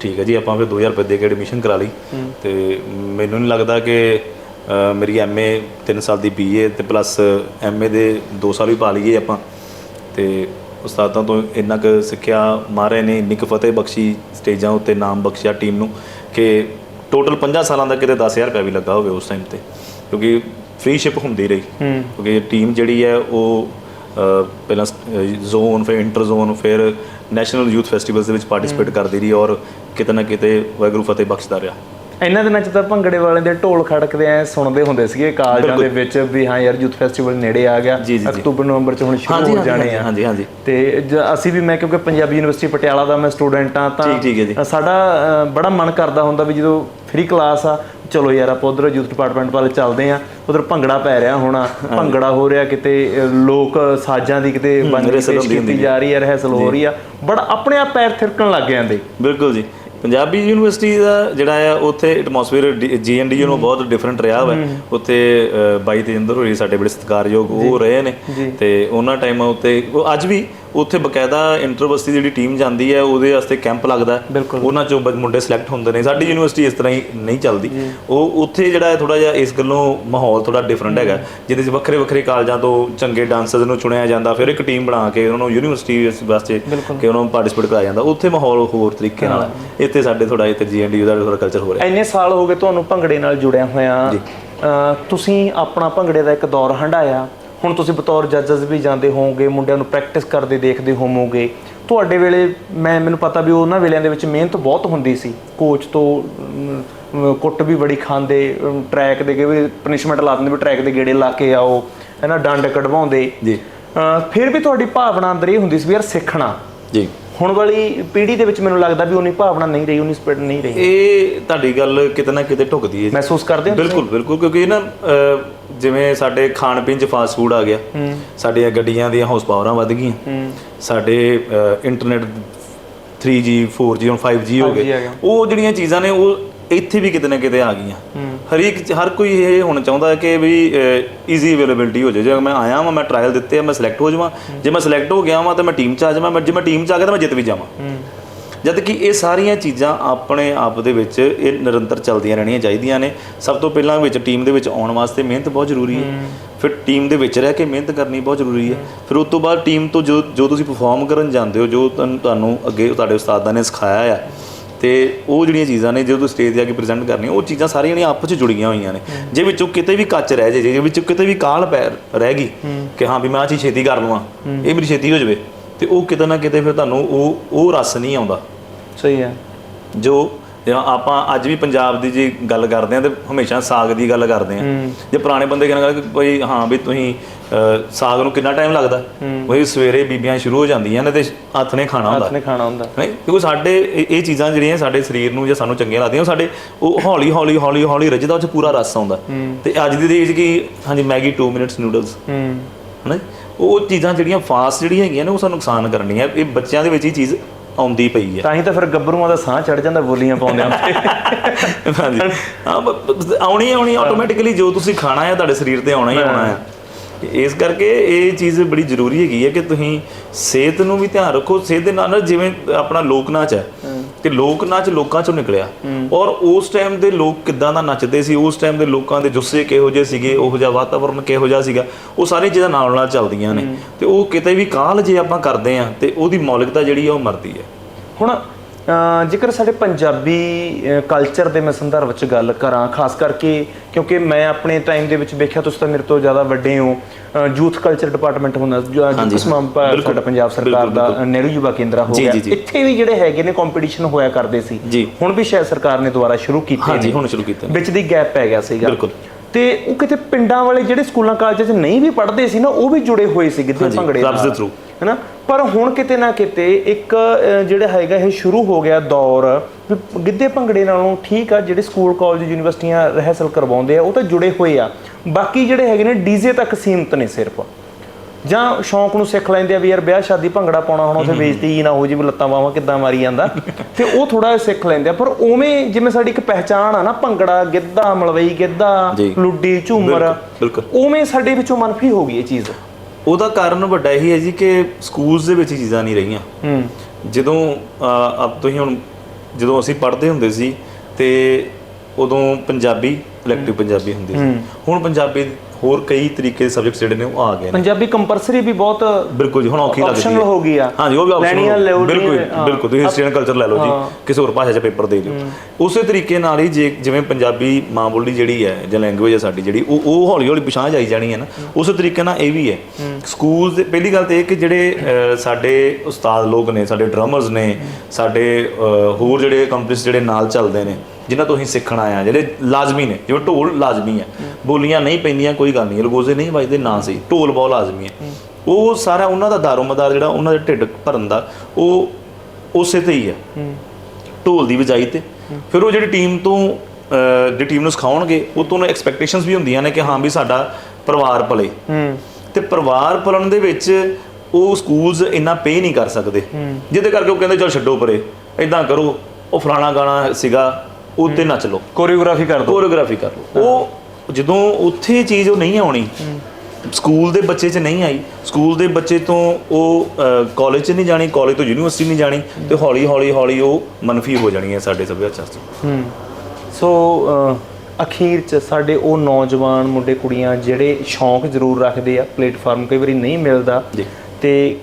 ਠੀਕ ਹੈ ਜੀ ਆਪਾਂ ਫਿਰ 2000 ਰੁਪਏ ਦੇ ਕੇ ਐਡਮਿਸ਼ਨ ਕਰਾ ਲਈ। ਤੇ ਮੈਨੂੰ ਨਹੀਂ ਲੱਗਦਾ ਕਿ ਮੇਰੀ ਐਮਏ 3 ਸਾਲ ਦੀ ਬੀਏ ਤੇ ਪਲੱਸ ਐਮਏ ਦੇ 2 ਸਾਲ ਵੀ ਪਾ ਲਈਏ ਆਪਾਂ। ਤੇ ਉਸਤਾਦਾਂ ਤੋਂ ਇੰਨਾ ਕੁ ਸਿੱਖਿਆ ਮਾਰੇ ਨੇ ਇੰਨੀ ਕੁ ਫਤਿਹ ਬਖਸ਼ੀ ਸਟੇਜਾਂ ਉੱਤੇ ਨਾਮ ਬਖਸ਼ਿਆ ਟੀਮ ਨੂੰ ਕਿ ਟੋਟਲ 50 ਸਾਲਾਂ ਦਾ ਕਿਤੇ 10000 ਰੁਪਏ ਵੀ ਲੱਗਾ ਹੋਵੇ ਉਸ ਟਾਈਮ ਤੇ। ਕਿਉਂਕਿ ਫ੍ਰੀ ਸ਼ਿਪ ਹੁੰਦੀ ਰਹੀ। ਕਿਉਂਕਿ ਟੀਮ ਜਿਹੜੀ ਹੈ ਉਹ ਪਹਿਲਾਂ ਜ਼ੋਨ ਫਿਰ ਇੰਟਰ ਜ਼ੋਨ ਫਿਰ ਨੈਸ਼ਨਲ ਯੂਥ ਫੈਸਟੀਵਲਸ ਦੇ ਵਿੱਚ ਪਾਰਟਿਸਿਪੇਟ ਕਰਦੀ ਰਹੀ ਔਰ ਕਿਤੇ ਨਾ ਕਿਤੇ ਵਾਹਿਗੁਰੂ ਫਤਿਹ ਬਖਸ਼ਦਾ ਰਿਹਾ। ਇਹਨਾਂ ਦਿਨਾਂ ਚ ਤਾਂ ਭੰਗੜੇ ਵਾਲਿਆਂ ਦੇ ਢੋਲ ਖੜਕਦੇ ਐ ਸੁਣਦੇ ਹੁੰਦੇ ਸੀਗੇ ਕਾਲਜਾਂ ਦੇ ਵਿੱਚ ਵੀ ਹਾਂ ਯਾਰ ਯੂਥ ਫੈਸਟੀਵਲ ਨੇੜੇ ਆ ਗਿਆ। ਅਕਤੂਬਰ ਨਵੰਬਰ ਚ ਹੁਣ ਸ਼ੁਰੂ ਹੋ ਜਾਣੇ ਆ। ਹਾਂਜੀ ਹਾਂਜੀ। ਤੇ ਅਸੀਂ ਵੀ ਮੈਂ ਕਿਉਂਕਿ ਪੰਜਾਬੀ ਯੂਨੀਵਰਸਿਟੀ ਪਟਿਆਲਾ ਦਾ ਮੈਂ ਸਟੂਡੈਂਟ ਆ ਤਾਂ ਸਾਡਾ ਬੜਾ ਮਨ ਕਰਦਾ ਹੁੰਦਾ ਵੀ ਜਦੋਂ ਫ੍ਰੀ ਕਲਾਸ ਆ ਚਲੋ ਯਾਰ ਆਪਾਂ ਉਧਰ ਯੂਥ ਡਿਪਾਰਟਮੈਂਟ ਵੱਲ ਚੱਲਦੇ ਆ ਉਧਰ ਭੰਗੜਾ ਪੈ ਰਿਹਾ ਹੋਣਾ। ਭੰਗੜਾ ਹੋ ਰਿਹਾ ਕਿਤੇ ਲੋਕ ਸਾਜ਼ਾਂ ਦੀ ਕਿਤੇ ਬੰਦ ਰਿਹਰਸਲ ਪੇਸ਼ ਹੁੰਦੀ ਕੀਤੀ ਜਾ ਰਹੀ ਹੈ ਰਹਿਸਲ ਹੋ ਰਹੀ ਆ। ਬੜਾ ਆਪਣੇ ਆਪ ਪੈਰ ਥਿਰਕਣ ਲੱਗ ਜਾਂਦੇ। ਬਿਲਕੁਲ ਜੀ। ਪੰਜਾਬੀ ਯੂਨੀਵਰਸਿਟੀ ਦਾ ਜਿਹੜਾ ਆ ਉੱਥੇ ਐਟਮੋਸਫੇਅਰ ਜੀਐਨਡੀਯੂ ਨੂੰ ਬਹੁਤ ਡਿਫਰੈਂਟ ਰਿਹਾ ਵਾ। ਉੱਥੇ ਬਾਈ ਤੇਜਿੰਦਰ ਹੋਰੀ ਸਾਡੇ ਬੜੇ ਸਤਿਕਾਰਯੋਗ ਉਹ ਰਹੇ ਨੇ। ਤੇ ਉਹਨਾਂ ਟਾਈਮ ਉੱਤੇ ਉਹ ਅੱਜ ਵੀ ਉੱਥੇ ਬਕਾਇਦਾ ਇੰਟਰਵਰਸਿਟੀ ਜਿਹੜੀ ਟੀਮ ਜਾਂਦੀ ਹੈ ਉਹਦੇ ਵਾਸਤੇ ਕੈਂਪ ਲੱਗਦਾ ਹੈ। ਉਹਨਾਂ ਚੋਂ ਬ- ਮੁੰਡੇ ਸਿਲੈਕਟ ਹੁੰਦੇ ਨੇ। ਸਾਡੀ ਯੂਨੀਵਰਸਿਟੀ ਇਸ ਤਰ੍ਹਾਂ ਹੀ ਨਹੀਂ ਚੱਲਦੀ। ਉਹ ਉੱਥੇ ਜਿਹੜਾ ਹੈ ਥੋੜਾ ਜਿਹਾ ਇਸ ਗੱਲੋਂ ਮਾਹੌਲ ਥੋੜਾ ਡਿਫਰੈਂਟ ਹੈਗਾ। ਜਿਹਦੇ 'ਚ ਵੱਖਰੇ ਵੱਖਰੇ ਕਾਲਜਾਂ ਤੋਂ ਚੰਗੇ ਡਾਂਸਰਸ ਨੂੰ ਚੁਣਿਆ ਜਾਂਦਾ ਫਿਰ ਇੱਕ ਟੀਮ ਬਣਾ ਕੇ ਉਹਨਾਂ ਨੂੰ ਯੂਨੀਵਰਸਿਟੀ ਵਾਸਤੇ ਕਿ ਉਹਨਾਂ ਨੂੰ ਪਾਰਟਿਸਿਪੇਟ ਕਰਾਇਆ ਜਾਂਦਾ। ਉੱਥੇ ਮਾਹੌਲ ਹੋਰ ਤਰੀਕੇ ਨਾਲ ਹੈ। ਇੱਥੇ ਸਾਡੇ ਥੋੜਾ ਇੱਥੇ ਜੀਐਨਡੀਯੂ ਦਾ ਥੋੜਾ ਕਲਚਰ ਹੋ। ਰਿਹਾ ਇੰਨੇ ਸਾਲ ਹੋ ਗਏ ਤੁਹਾਨੂੰ ਭੰਗੜੇ ਨਾਲ ਜੁੜਿਆ ਹੋਇਆ। ਤੁਸੀਂ ਆਪਣਾ ਭੰਗੜੇ ਦਾ ਇੱਕ ਦੌਰ ਹੰਡਾਇਆ ਹੁਣ ਤੁਸੀਂ ਬਤੌਰ ਜੱਜਸ ਵੀ ਜਾਂਦੇ ਹੋਵੋਗੇ ਮੁੰਡਿਆਂ ਨੂੰ ਪ੍ਰੈਕਟਿਸ ਕਰਦੇ ਦੇਖਦੇ ਹੋਵੋਗੇ। ਤੁਹਾਡੇ ਵੇਲੇ ਮੈਂ ਮੈਨੂੰ ਪਤਾ ਵੀ ਉਹਨਾਂ ਵੇਲਿਆਂ ਦੇ ਵਿੱਚ ਮਿਹਨਤ ਬਹੁਤ ਹੁੰਦੀ ਸੀ। ਕੋਚ ਤੋਂ ਕੁੱਟ ਵੀ ਬੜੀ ਖਾਂਦੇ ਟਰੈਕ ਦੇ ਕੇ ਵੀ ਪਨਿਸ਼ਮੈਂਟ ਲਾ ਦਿੰਦੇ ਵੀ ਟਰੈਕ ਦੇ ਗੇੜੇ ਲਾ ਕੇ ਆਓ ਹੈਨਾ ਡੰਡ ਕਢਵਾਉਂਦੇ। ਜੀ। ਫਿਰ ਵੀ ਤੁਹਾਡੀ ਭਾਵਨਾ ਅੰਦਰ ਇਹ ਹੁੰਦੀ ਸੀ ਵੀ ਯਾਰ ਸਿੱਖਣਾ। ਜੀ। ਹੁਣ ਵਾਲੀ ਪੀੜ੍ਹੀ ਦੇ ਵਿੱਚ ਮੈਨੂੰ ਲੱਗਦਾ ਵੀ ਉਨੀ ਭਾਵਨਾ ਨਹੀਂ ਰਹੀ ਉਨੀ ਸਪਿਰਿਟ ਨਹੀਂ ਰਹੀ। ਇਹ ਤੁਹਾਡੀ ਗੱਲ ਕਿਤੇ ਨਾ ਕਿਤੇ ਢੁਕਦੀ ਹੈ। ਮਹਿਸੂਸ ਕਰਦੇ ਹੋ ਬਿਲਕੁਲ ਬਿਲਕੁਲ ਕਿਉਂਕਿ ਇਹ ਨਾ ਜਿਵੇਂ ਸਾਡੇ ਖਾਣ ਪੀਣ ਚ ਫਾਸਟ ਫੂਡ ਆ ਗਿਆ ਸਾਡੀਆਂ ਗੱਡੀਆਂ ਦੀਆਂ ਹਾਊਸ ਪਾਵਰਾਂ ਵੱਧ ਗਈਆਂ। ਸਾਡੇ ਇੰਟਰਨੈਟ 3G 4G ਹੁਣ 5G ਹੋ 5G ਆ ਗਏ। ਉਹ ਜਿਹੜੀਆਂ ਚੀਜ਼ਾਂ ਨੇ ਉਹ ਇੱਥੇ ਵੀ ਕਿਤੇ ਨਾ ਕਿਤੇ ਆ ਗਈਆਂ। ਹਰੇਕ ਚ- ਹਰ ਕੋਈ ਇਹ ਹੁਣ ਚਾਹੁੰਦਾ ਹੈ ਕਿ ਵੀ ਈਜ਼ੀ ਅਵੇਲੇਬਿਲਟੀ ਹੋ ਜਾਏ। ਜੇ ਮੈਂ ਆਇਆ ਵਾਂ ਮੈਂ ਟ੍ਰਾਇਲ ਦਿੱਤੇ ਆ ਮੈਂ ਸਿਲੈਕਟ ਹੋ ਜਾਵਾਂ। ਜੇ ਮੈਂ ਸਿਲੈਕਟ ਹੋ ਗਿਆ ਵਾਂ ਤਾਂ ਮੈਂ ਟੀਮ ਚ ਆ ਜਾਵਾਂ। ਜੇ ਮੈਂ ਟੀਮ ਚ ਆ ਗਿਆ ਤਾਂ ਮੈਂ ਜਿੱਤ ਵੀ ਜਾਵਾਂ। ਜਦ ਕਿ ਇਹ ਸਾਰੀਆਂ ਚੀਜ਼ਾਂ ਆਪਣੇ ਆਪ ਦੇ ਵਿੱਚ ਇਹ ਨਿਰੰਤਰ ਚੱਲਦੀਆਂ ਰਹਿਣੀਆਂ ਚਾਹੀਦੀਆਂ ਨੇ। ਸਭ ਤੋਂ ਪਹਿਲਾਂ ਵਿੱਚ ਟੀਮ ਦੇ ਵਿੱਚ ਆਉਣ ਵਾਸਤੇ ਮਿਹਨਤ ਬਹੁਤ ਜ਼ਰੂਰੀ ਹੈ। ਫਿਰ ਟੀਮ ਦੇ ਵਿੱਚ ਰਹਿ ਕੇ ਮਿਹਨਤ ਕਰਨੀ ਬਹੁਤ ਜ਼ਰੂਰੀ ਹੈ। ਫਿਰ ਉਸ ਤੋਂ ਬਾਅਦ ਟੀਮ ਤੋਂ ਜੋ ਜੋ ਤੁਸੀਂ ਪਰਫਾਰਮ ਕਰਨ ਜਾਂਦੇ ਹੋ ਜੋ ਤੁਹਾਨੂੰ ਅੱਗੇ ਤੁਹਾਡੇ ਉਸਤਾਦਾਂ ਨੇ ਸਿਖਾਇਆ ਆ ਤੇ ਉਹ ਜਿਹੜੀਆਂ ਚੀਜ਼ਾਂ ਨੇ ਜਦੋਂ ਸਟੇਜ ਤੇ ਆ ਕੇ ਪ੍ਰੈਜ਼ੈਂਟ ਕਰਨੀਆਂ ਉਹ ਚੀਜ਼ਾਂ ਸਾਰੀਆਂ ਜਿਹੜੀਆਂ ਆਪਸ ਵਿੱਚ ਜੁੜੀਆਂ ਹੋਈਆਂ ਨੇ। ਜੇ ਵਿੱਚੋਂ ਕਿਤੇ ਵੀ ਕੱਚ ਰਹਿ ਜੇ ਜੇ ਵਿੱਚੋਂ ਕਿਤੇ ਵੀ ਕਾਲ ਪੈ ਰਹਿ ਗਈ ਕਿ ਹਾਂ ਵੀ ਮੈਂ ਆ ਚੀਜ਼ ਛੇਤੀ ਕਰ ਲਵਾਂ ਇਹ ਮੇਰੀ ਛੇਤੀ ਹੋ ਜਾਵੇ। ਤੇ ਉਹ ਕਿਤੇ ਨਾ ਕਿਤੇ ਫਿਰ ਤੁਹਾਨੂੰ ਉਹ ਉਹ ਰਸ ਨਹੀਂ ਆਉਂਦਾ। ਸਹੀ ਹੈ। ਜੋ ਜਿਵੇਂ ਆਪਾਂ ਅੱਜ ਵੀ ਪੰਜਾਬ ਦੀ ਜੇ ਗੱਲ ਕਰਦੇ ਆ ਤੇ ਹਮੇਸ਼ਾ ਸਾਗ ਦੀ ਗੱਲ ਕਰਦੇ ਆ ਜੇ ਪੁਰਾਣੇ ਬੰਦੇ ਕਹਿੰਦੇ ਕਿ ਕੋਈ ਹਾਂ ਵੀ ਤੁਸੀਂ ਸਾਗ ਨੂੰ ਕਿੰਨਾ ਟਾਈਮ ਲੱਗਦਾ? ਉਹ ਸਵੇਰੇ ਬੀਬੀਆਂ ਸ਼ੁਰੂ ਹੋ ਜਾਂਦੀਆਂ ਨੇ ਤੇ ਹੱਥ ਨੇ ਖਾਣਾ ਹੁੰਦਾ। ਨੇ ਖਾਣਾ ਹੁੰਦਾ। ਨਹੀਂ ਕਿਉਂਕਿ ਸਾਡੇ ਇਹ- ਚੀਜ਼ਾਂ ਜਿਹੜੀਆਂ ਸਾਡੇ ਸਰੀਰ ਨੂੰ ਜਾਂ ਸਾਨੂੰ ਚੰਗੀਆਂ ਲੱਗਦੀਆਂ ਉਹ ਸਾਡੇ ਉਹ ਹੌਲੀ ਹੌਲੀ ਹੌਲੀ ਹੌਲੀ ਰਜਦਾ ਉਹ ਚ ਪੂਰਾ ਰਸ ਆਉਂਦਾ। ਤੇ ਅੱਜ ਦੀ ਦੇਸ਼ ਕੀ ਹਾਂਜੀ ਮੈਗੀ 2 ਮਿੰਟਸ ਨੂਡਲਸ ਹੂੰ। ਹਨਾ ਉਹ ਚੀਜ਼ਾਂ ਜਿਹੜੀਆਂ ਫਾਸਟ ਜਿਹੜੀਆਂ ਹੈਗੀਆਂ ਨੇ ਉਹ ਸਾਨੂੰ ਨੁਕਸਾਨ ਕਰਨੀਆਂ ਇਹ ਬੱਚਿਆਂ ਦੇ ਵਿੱਚ ਹੀ ਚੀਜ਼ ਆਉਂਦੀ ਪਈ ਹੈ। ਤਾਂ ਹੀ ਤਾਂ ਫਿਰ ਗੱਭਰੂਆਂ ਦਾ ਸਾਹ ਚੜ ਜਾਂਦਾ ਬੋਲੀਆਂ ਪਾਉਂਦਿਆਂ ਹਾਂਜੀ। ਆਉਣੀ ਆਉਣੀ ਆਟੋਮੈਟਿਕਲੀ ਜੋ ਤੁਸੀਂ ਖਾਣਾ ਹੈ ਤੁਹਾਡੇ ਸਰੀਰ ਤੇ ਆਉਣਾ ਹੀ ਆਉਣਾ ਹੈ। ਇਸ ਕਰਕੇ ਇਹ ਚੀਜ਼ ਬੜੀ ਜ਼ਰੂਰੀ ਹੈਗੀ ਹੈ ਕਿ ਤੁਸੀਂ ਸਿਹਤ ਨੂੰ ਵੀ ਧਿਆਨ ਰੱਖੋ। ਸਿਹਤ ਦੇ ਨਾਲ ਨਾਲ ਜਿਵੇਂ ਆਪਣਾ ਲੋਕ ਨਾਚ ਹੈ। ਕਿ ਲੋਕ ਨਾਚ ਲੋਕਾਂ ਚੋਂ ਨਿਕਲਿਆ। ਔਰ ਉਸ ਟਾਈਮ ਦੇ ਲੋਕ ਕਿੱਦਾਂ ਦਾ ਨੱਚਦੇ ਸੀ ਉਸ ਟਾਈਮ ਦੇ ਲੋਕਾਂ ਦੇ ਜੁੱਸੇ ਕਿਹੋ ਜਿਹੇ ਸੀਗੇ ਉਹੋ ਜਿਹਾ ਵਾਤਾਵਰਨ ਕਿਹੋ ਜਿਹਾ ਸੀਗਾ ਉਹ ਸਾਰੀਆਂ ਚੀਜ਼ਾਂ ਨਾਲ ਨਾਲ ਚੱਲਦੀਆਂ ਨੇ। ਤੇ ਉਹ ਕਿਤੇ ਵੀ ਕਾਲ ਜੇ ਆਪਾਂ ਕਰਦੇ ਆ ਤੇ ਉਹਦੀ ਮੌਲਿਕਤਾ ਜਿਹੜੀ ਆ ਉਹ ਮਰਦੀ ਹੈ। ਹੁਣ ਜੇਕਰ ਸਾਡੇ ਪੰਜਾਬੀ ਕਲਚਰ ਦੇ ਮੈਂ ਸੰਦਰਭ ਵਿੱਚ ਗੱਲ ਕਰਾਂ ਖਾਸ ਕਰਕੇ ਕਿਉਂਕਿ ਮੈਂ ਆਪਣੇ ਟਾਈਮ ਦੇ ਵਿੱਚ ਵੇਖਿਆ ਤੁਸੀਂ ਤਾਂ ਮੇਰੇ ਤੋਂ ਜ਼ਿਆਦਾ ਵੱਡੇ ਹੋ ਯੂਥ ਕਲਚਰ ਡਿਪਾਰਟਮੈਂਟ ਹੁੰਦਾ ਜਿਸਮਾਂ ਸਾਡਾ ਪੰਜਾਬ ਸਰਕਾਰ ਦਾ ਨਹਿਰੂ ਯੁਵਾ ਕੇਂਦਰ ਹੋ ਜੀ, ਗਿਆ ਜੀ, ਜੀ। ਇੱਥੇ ਵੀ ਜਿਹੜੇ ਹੈਗੇ ਨੇ ਕੰਪੀਟੀਸ਼ਨ ਹੋਇਆ ਕਰਦੇ ਸੀ ਜੀ। ਹੁਣ ਵੀ ਸ਼ਾਇਦ ਸਰਕਾਰ ਨੇ ਦੁਬਾਰਾ ਸ਼ੁਰੂ ਕੀਤੇ ਹਾਂਜੀ ਨੇ ਹੁਣ ਸ਼ੁਰੂ ਕੀਤਾ ਵਿੱਚ ਦੀ ਗੈਪ ਪੈ ਗਿਆ ਸੀਗਾ ਬਿਲਕੁਲ। ਤੇ ਉਹ ਕਿਤੇ ਪਿੰਡਾਂ ਵਾਲੇ ਜਿਹੜੇ ਸਕੂਲਾਂ ਕਾਲਜਾਂ 'ਚ ਨਹੀਂ ਵੀ ਪੜ੍ਹਦੇ ਸੀ ਨਾ ਉਹ ਵੀ ਜੁੜੇ ਹੋਏ ਸੀ ਗਿੱਧੇ ਭੰਗੜੇ clubs ਦੇ ਨਾਲ। ਹੈਨਾ? ਪਰ ਹੁਣ ਕਿਤੇ ਨਾ ਕਿਤੇ ਇੱਕ ਜਿਹੜਾ ਹੈਗਾ ਇਹ ਸ਼ੁਰੂ ਹੋ ਗਿਆ ਦੌਰ ਗਿੱਧੇ ਭੰਗੜੇ ਨਾਲੋਂ ਠੀਕ ਆ ਜਿਹੜੇ ਸਕੂਲ ਕਾਲਜ ਯੂਨੀਵਰਸਿਟੀਆਂ ਰਹਿਸਲ ਕਰਵਾਉਂਦੇ ਆ ਉਹ ਤਾਂ ਜੁੜੇ ਹੋਏ ਆ। ਬਾਕੀ ਜਿਹੜੇ ਹੈਗੇ ਨੇ ਡੀਜ਼ੇ ਤੱਕ ਸੀਮਤ ਨੇ ਸਿਰਫ। ਜਾਂ ਸ਼ੌਂਕ ਨੂੰ ਸਿੱਖ ਲੈਂਦੇ ਆ ਵੀ ਯਾਰ ਵਿਆਹ ਸ਼ਾਦੀ ਭੰਗੜਾ ਪਾਉਣਾ ਹੁਣ ਉੱਥੇ ਬੇਇੱਜ਼ਤੀ ਹੀ ਨਾ ਹੋ ਜੀ ਲੱਤਾਂ ਬਾਹਾਂ ਕਿੱਦਾਂ ਮਾਰੀ ਜਾਂਦਾ। ਤੇ ਉਹ ਥੋੜਾ ਜਿਹਾ ਸਿੱਖ ਲੈਂਦੇ ਆ। ਪਰ ਉਵੇਂ ਜਿਵੇਂ ਸਾਡੀ ਇੱਕ ਪਹਿਚਾਣ ਆ ਨਾ ਭੰਗੜਾ ਗਿੱਧਾ ਮਲਵਈ ਗਿੱਧਾ। ਲੁੱਡੀ ਝੂਮਰ ਉਵੇਂ ਸਾਡੇ ਵਿੱਚੋਂ ਮਨਫੀ ਹੋ ਗਈ ਇਹ ਚੀਜ਼। ਉਹਦਾ ਕਾਰਨ ਵੱਡਾ ਇਹੀ ਹੈ ਜੀ ਕਿ ਸਕੂਲਸ ਦੇ ਵਿੱਚ ਇਹ ਚੀਜ਼ਾਂ ਨਹੀਂ ਰਹੀਆਂ। ਹੂੰ। ਜਦੋਂ ਅਬ ਤੁਸੀਂ ਹੁਣ ਜਦੋਂ ਅਸੀਂ ਪੜ੍ਹਦੇ ਹੁੰਦੇ ਸੀ ਤੇ ਉਦੋਂ ਪੰਜਾਬੀ ਇਲੈਕਟਿਵ ਪੰਜਾਬੀ ਹੁੰਦੀ ਸੀ। ਹੁਣ ਪੰਜਾਬੀ ਹੋਰ ਕਈ ਤਰੀਕੇ ਦੇ ਸਬਜੈਕਟਸ ਜਿਹੜੇ ਨੇ ਉਹ ਆ ਗਏ ਨੇ। ਪੰਜਾਬੀ ਕੰਪਲਸਰੀ ਵੀ ਬਹੁਤ ਬਿਲਕੁਲ ਜੀ ਹੁਣ ਔਖੀ ਲੱਗਦੀ Optional ਹੋ। ਗਈ ਆ। ਹਾਂਜੀ ਉਹ ਵੀ ਲੈਣੀ ਆ, ਆਪਸ਼ਨ ਲਿਓ, ਬਿਲਕੁਲ ਹਾਂ। ਬਿਲਕੁਲ ਤੁਸੀਂ ਹਿਸਟਰੀ ਐਂਡ ਕਲਚਰ ਲੈ ਲਓ ਜੀ ਕਿਸੇ ਹੋਰ ਭਾਸ਼ਾ 'ਚ ਪੇਪਰ ਦੇ ਦਿਓ। ਉਸੇ ਤਰੀਕੇ ਨਾਲ ਹੀ ਜੇ ਜਿਵੇਂ ਪੰਜਾਬੀ ਮਾਂ ਬੋਲੀ ਜਿਹੜੀ ਹੈ ਜਾਂ ਲੈਂਗੁਏਜ ਹੈ ਸਾਡੀ ਜਿਹੜੀ ਉਹ ਉਹ ਹੌਲੀ ਹੌਲੀ ਪਛਾਣ ਜਾਈ ਜਾਣੀ ਹੈ ਨਾ। ਉਸੇ ਤਰੀਕੇ ਨਾਲ ਇਹ ਵੀ ਹੈ। ਸਕੂਲ ਦੇ ਪਹਿਲੀ ਗੱਲ ਤੇ ਇਹ ਕਿ ਜਿਹੜੇ ਸਾਡੇ ਉਸਤਾਦ ਲੋਕ ਨੇ ਸਾਡੇ ਡਰਮਰਸ ਨੇ ਸਾਡੇ ਹੋਰ ਜਿਹੜੇ ਕੰਪਨੀਸ ਜਿਹੜੇ ਨਾਲ ਚੱਲਦੇ ਨੇ ਜਿਨ੍ਹਾਂ ਤੋਂ ਅਸੀਂ ਸਿੱਖਣਾ ਆ ਜਿਹੜੇ ਲਾਜ਼ਮੀ ਨੇ ਜਿਵੇਂ ਢੋਲ ਲਾਜ਼ਮੀ ਹੈ। ਬੋਲੀਆਂ ਨਹੀਂ ਪੈਂਦੀਆਂ ਕੋਈ ਗੱਲ ਨਹੀਂ ਅਲਗੋਜ਼ੇ ਨਹੀਂ ਵੱਜਦੇ ਨਾ ਸਹੀ ਢੋਲ ਬਹੁਤ ਲਾਜ਼ਮੀ ਹੈ। ਉਹ ਸਾਰਾ ਉਹਨਾਂ ਦਾ ਦਾਰੋਮਦਾਰ ਜਿਹੜਾ ਉਹਨਾਂ ਦੇ ਢਿੱਡ ਭਰਨ ਦਾ ਉਹ ਉਸੇ ਤੇ ਹੀ ਹੈ। ਢੋਲ ਦੀ ਵਜਾਈ ਤੇ। ਫਿਰ ਉਹ ਜਿਹੜੀ ਟੀਮ ਤੋਂ ਜਿਹੜੀ ਟੀਮ ਨੂੰ ਸਿਖਾਉਣਗੇ ਉਹ ਤੋਂ ਐਕਸਪੈਕਟੇਸ਼ਨਸ ਵੀ ਹੁੰਦੀਆਂ ਨੇ ਕਿ ਹਾਂ ਵੀ ਸਾਡਾ ਪਰਿਵਾਰ ਹੂੰ। ਤੇ ਪਰਿਵਾਰ ਪਲਣ ਦੇ ਵਿੱਚ ਉਹ ਸਕੂਲਸ ਇੰਨਾ ਪੇ ਨਹੀਂ ਕਰ ਸਕਦੇ। ਜਿਹਦੇ ਕਰਕੇ ਉਹ ਕਹਿੰਦੇ ਚਲ ਛੱਡੋ ਪਰੇ ਇਦਾਂ ਕਰੋ। ਉਹ ਫਲਾਣਾ ਗਾਣਾ ਸੀਗਾ ਉੱਤੇ ਨੱਚ ਲਓ ਕੋਰੀਓਗ੍ਰਾਫੀ ਕਰ ਦੋ। ਕੋਰੀਓਗ੍ਰਾਫੀ ਕਰ ਲਓ। ਉਹ ਜਦੋਂ ਉੱਥੇ ਚੀਜ਼ ਉਹ ਨਹੀਂ ਆਉਣੀ ਸਕੂਲ ਦੇ ਬੱਚੇ 'ਚ ਨਹੀਂ ਆਈ। ਸਕੂਲ ਦੇ ਬੱਚੇ ਤੋਂ ਉਹ ਕਾਲਜ 'ਚ ਨਹੀਂ ਜਾਣੀ ਕਾਲਜ ਤੋਂ ਯੂਨੀਵਰਸਿਟੀ ਨਹੀਂ ਜਾਣੀ ਤੇ ਹੌਲੀ ਹੌਲੀ ਹੌਲੀ ਉਹ ਮਨਫੀ ਹੋ ਜਾਣੀ ਹੈ ਸਾਡੇ ਸੱਭਿਆਚਾਰ 'ਚ। ਹੂੰ। ਸੋ ਅਖੀਰ ਚ ਸਾਡੇ ਉਹ ਨੌਜਵਾਨ ਮੁੰਡੇ ਕੁੜੀਆਂ ਜਿਹੜੇ ਸ਼ੌਂਕ ਜ਼ਰੂਰ ਰੱਖਦੇ ਆ ਪਲੇਟਫਾਰਮ ਕਈ ਵਾਰੀ ਨਹੀਂ ਮਿਲਦਾ ਜੀ। ਤੇ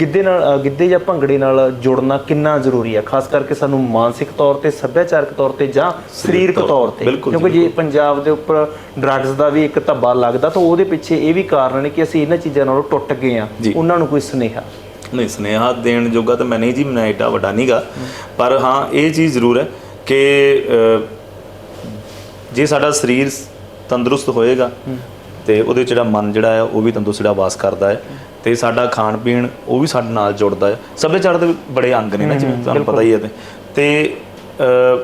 ਗਿੱਧੇ ਨਾਲ ਗਿੱਧੇ ਜਾਂ ਭੰਗੜੇ ਨਾਲ ਜੁੜਨਾ ਕਿੰਨਾ ਜ਼ਰੂਰੀ ਆ ਖਾਸ ਕਰਕੇ ਸਾਨੂੰ ਮਾਨਸਿਕ ਤੌਰ ਤੇ ਸੱਭਿਆਚਾਰਕ ਤੌਰ ਤੇ ਜਾਂ ਸਰੀਰਕ ਤੌਰ- ਤੇ। ਕਿਉਂਕਿ ਜੇ ਪੰਜਾਬ ਦੇ ਉੱਪਰ ਡਰੱਗਸ ਦਾ ਵੀ ਇੱਕ ਧੱਬਾ ਲੱਗਦਾ ਤਾਂ ਉਹਦੇ ਪਿੱਛੇ ਇਹ ਵੀ ਕਾਰਨ ਨੇ ਕਿ ਅਸੀਂ ਇਹਨਾਂ ਚੀਜ਼ਾਂ ਨਾਲੋਂ ਟੁੱਟ ਗਏ ਆ। ਉਹਨਾਂ ਨੂੰ ਕੋਈ ਸੁਨੇਹਾ? ਨਹੀਂ ਸੁਨੇਹਾ ਦੇਣ ਜੋਗਾ ਤਾਂ ਮੈਂ ਨਹੀਂ ਜੀ ਮੈਂ ਏਡਾ ਵੱਡਾ ਨਹੀਂਗਾ ਪਰ ਹਾਂ ਇਹ ਚੀਜ਼ ਜ਼ਰੂਰ ਹੈ ਕਿ ਜੇ ਸਾਡਾ ਸਰੀਰ ਤੰਦਰੁਸਤ ਹੋਏਗਾ ਤੇ ਉਹਦੇ ਜਿਹੜਾ ਮਨ ਜਿਹੜਾ ਹੈ ਉਹ ਵੀ ਤੰਦਰੁਸਤ ਜਿਹੜਾ ਵਾਸ ਕਰਦਾ ਹੈ। ਤੇ ਸਾਡਾ ਖਾਣ ਪੀਣ ਉਹ ਵੀ ਸਾਡੇ ਨਾਲ ਜੁੜਦਾ ਹੈ। ਸੱਭਿਆਚਾਰ ਦੇ ਬੜੇ ਅੰਗ ਨੇ ਨਾ ਜਿਵੇਂ ਤੁਹਾਨੂੰ ਪਤਾ ਹੀ ਹੈ ਤੇ।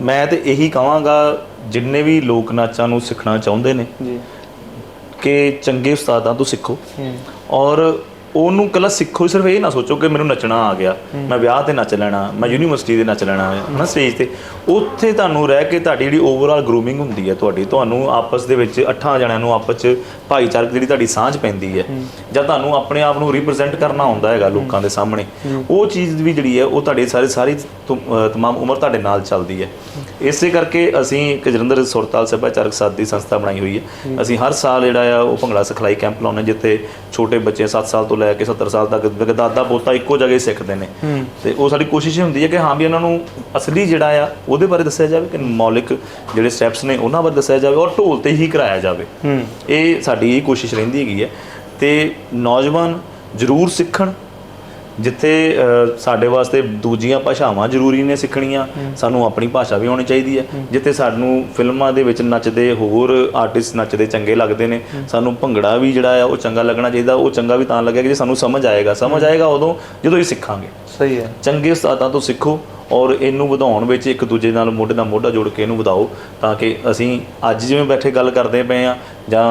ਮੈਂ ਤੇ ਇਹੀ ਕਹਾਂਗਾ ਜਿੰਨੇ ਵੀ ਲੋਕ ਨਾਚਾਂ ਨੂੰ ਸਿੱਖਣਾ ਚਾਹੁੰਦੇ ਨੇ ਜੀ। ਕਿ ਚੰਗੇ ਉਸਤਾਦਾਂ ਤੋਂ ਸਿੱਖੋ। ਔਰ ਉਹਨੂੰ ਕੱਲਾ ਸਿੱਖੋ ਸਿਰਫ ਇਹ ਨਾ ਸੋਚੋ ਕਿ ਮੈਨੂੰ ਨੱਚਣਾ ਆ ਗਿਆ। ਮੈਂ ਵਿਆਹ ਤੇ ਨੱਚ ਲੈਣਾ ਮੈਂ ਯੂਨੀਵਰਸਿਟੀ ਦੇ ਨੱਚ ਲੈਣਾ ਹੈ ਹਨਾ ਸਟੇਜ ਤੇ। ਉੱਥੇ ਤੁਹਾਨੂੰ ਰਹਿ ਕੇ ਤੁਹਾਡੀ ਜਿਹੜੀ ਓਵਰਆਲ ਗਰੂਮਿੰਗ ਹੁੰਦੀ ਹੈ ਤੁਹਾਡੀ ਤੁਹਾਨੂੰ ਆਪਸ ਦੇ ਵਿੱਚ ਅੱਠਾਂ ਜਣਿਆਂ ਨੂੰ ਆਪਸ ਚ ਭਾਈਚਾਰਕ ਜਿਹੜੀ ਤੁਹਾਡੀ ਸਾਂਝ ਪੈਂਦੀ ਹੈ ਜਾਂ ਤੁਹਾਨੂੰ ਆਪਣੇ ਆਪ ਨੂੰ ਰਿਪਰੈਜ਼ੈਂਟ ਕਰਨਾ ਹੁੰਦਾ ਹੈਗਾ ਲੋਕਾਂ ਦੇ ਸਾਹਮਣੇ ਉਹ ਚੀਜ਼ ਵੀ ਜਿਹੜੀ ਹੈ ਉਹ ਤੁਹਾਡੇ ਸਾਰੇ ਸਾਰੀ ਤਮਾਮ ਉਮਰ ਤੁਹਾਡੇ ਨਾਲ ਚੱਲਦੀ ਹੈ। ਇਸੇ ਕਰਕੇ ਅਸੀਂ ਇੱਕ ਜਲੰਧਰ ਸੁਰਤਾਲ ਸੱਭਿਆਚਾਰਕ ਸਾਥ ਦੀ ਸੰਸਥਾ ਬਣਾਈ ਹੋਈ ਹੈ। ਅਸੀਂ ਹਰ ਸਾਲ ਜਿਹੜਾ ਆ ਉਹ ਭੰਗੜਾ ਸਿਖਲਾਈ ਕੈਂਪ ਲਾਉਂਦੇ ਜਿੱਥੇ ਛੋਟੇ ਬੱਚੇ 7 ਸਾਲ ਤੋਂ ਲੈ ਕੇ 70 ਸਾਲ ਤੱਕ ਦਾਦਾ ਪੋਤਾ ਇੱਕੋ ਜਗ੍ਹਾ ਹੀ ਸਿੱਖਦੇ ਨੇ। ਤੇ ਉਹ ਸਾਡੀ ਕੋਸ਼ਿਸ਼ ਹੁੰਦੀ ਹੈ ਕਿ ਹਾਂ ਵੀ ਇਹਨਾਂ ਨੂੰ ਅਸਲੀ ਜਿਹੜਾ ਆ ਉਹਦੇ ਬਾਰੇ ਦੱਸਿਆ ਜਾਵੇ ਕਿ ਮੌਲਿਕ ਜਿਹੜੇ ਸਟੈਪਸ ਨੇ ਉਹਨਾਂ ਬਾਰੇ ਦੱਸਿਆ ਜਾਵੇ ਔਰ ਢੋਲ ਤੇ ਹੀ ਕਰਾਇਆ ਜਾਵੇ। ਇਹ ਸਾਡੀ ਇਹ ਕੋਸ਼ਿਸ਼ ਰਹਿੰਦੀ ਹੈਗੀ ਹੈ। ਤੇ ਨੌਜਵਾਨ ਜ਼ਰੂਰ ਸਿੱਖਣ ਜਿੱਥੇ ਸਾਡੇ ਵਾਸਤੇ ਦੂਜੀਆਂ ਭਾਸ਼ਾਵਾਂ ਜ਼ਰੂਰੀ ਨੇ ਸਿੱਖਣੀਆਂ ਸਾਨੂੰ ਆਪਣੀ ਭਾਸ਼ਾ ਵੀ ਆਉਣੀ ਚਾਹੀਦੀ ਹੈ। ਜਿੱਥੇ ਸਾਨੂੰ ਫਿਲਮਾਂ ਦੇ ਵਿੱਚ ਨੱਚਦੇ ਹੋਰ ਆਰਟਿਸਟ ਨੱਚਦੇ ਚੰਗੇ ਲੱਗਦੇ ਨੇ ਸਾਨੂੰ ਭੰਗੜਾ ਵੀ ਜਿਹੜਾ ਆ ਉਹ ਚੰਗਾ ਲੱਗਣਾ ਚਾਹੀਦਾ। ਉਹ ਚੰਗਾ ਵੀ ਤਾਂ ਲੱਗੇਗਾ ਜੇ ਸਾਨੂੰ ਸਮਝ ਆਏਗਾ। ਸਮਝ ਆਏਗਾ ਉਦੋਂ ਜਦੋਂ ਇਹ ਸਿੱਖਾਂਗੇ। ਸਹੀ ਹੈ। ਚੰਗੇ ਉਸਤਾਦਾਂ ਤੋਂ ਸਿੱਖੋ ਔਰ ਇਹਨੂੰ ਵਧਾਉਣ ਵਿੱਚ ਇੱਕ ਦੂਜੇ ਨਾਲ ਮੋਢੇ ਨਾਲ ਮੋਢਾ ਜੋੜ ਕੇ ਇਹਨੂੰ ਵਧਾਓ ਤਾਂ ਕਿ ਅਸੀਂ ਅੱਜ ਜਿਵੇਂ ਬੈਠੇ ਗੱਲ ਕਰਦੇ ਪਏ ਆ ਜਾਂ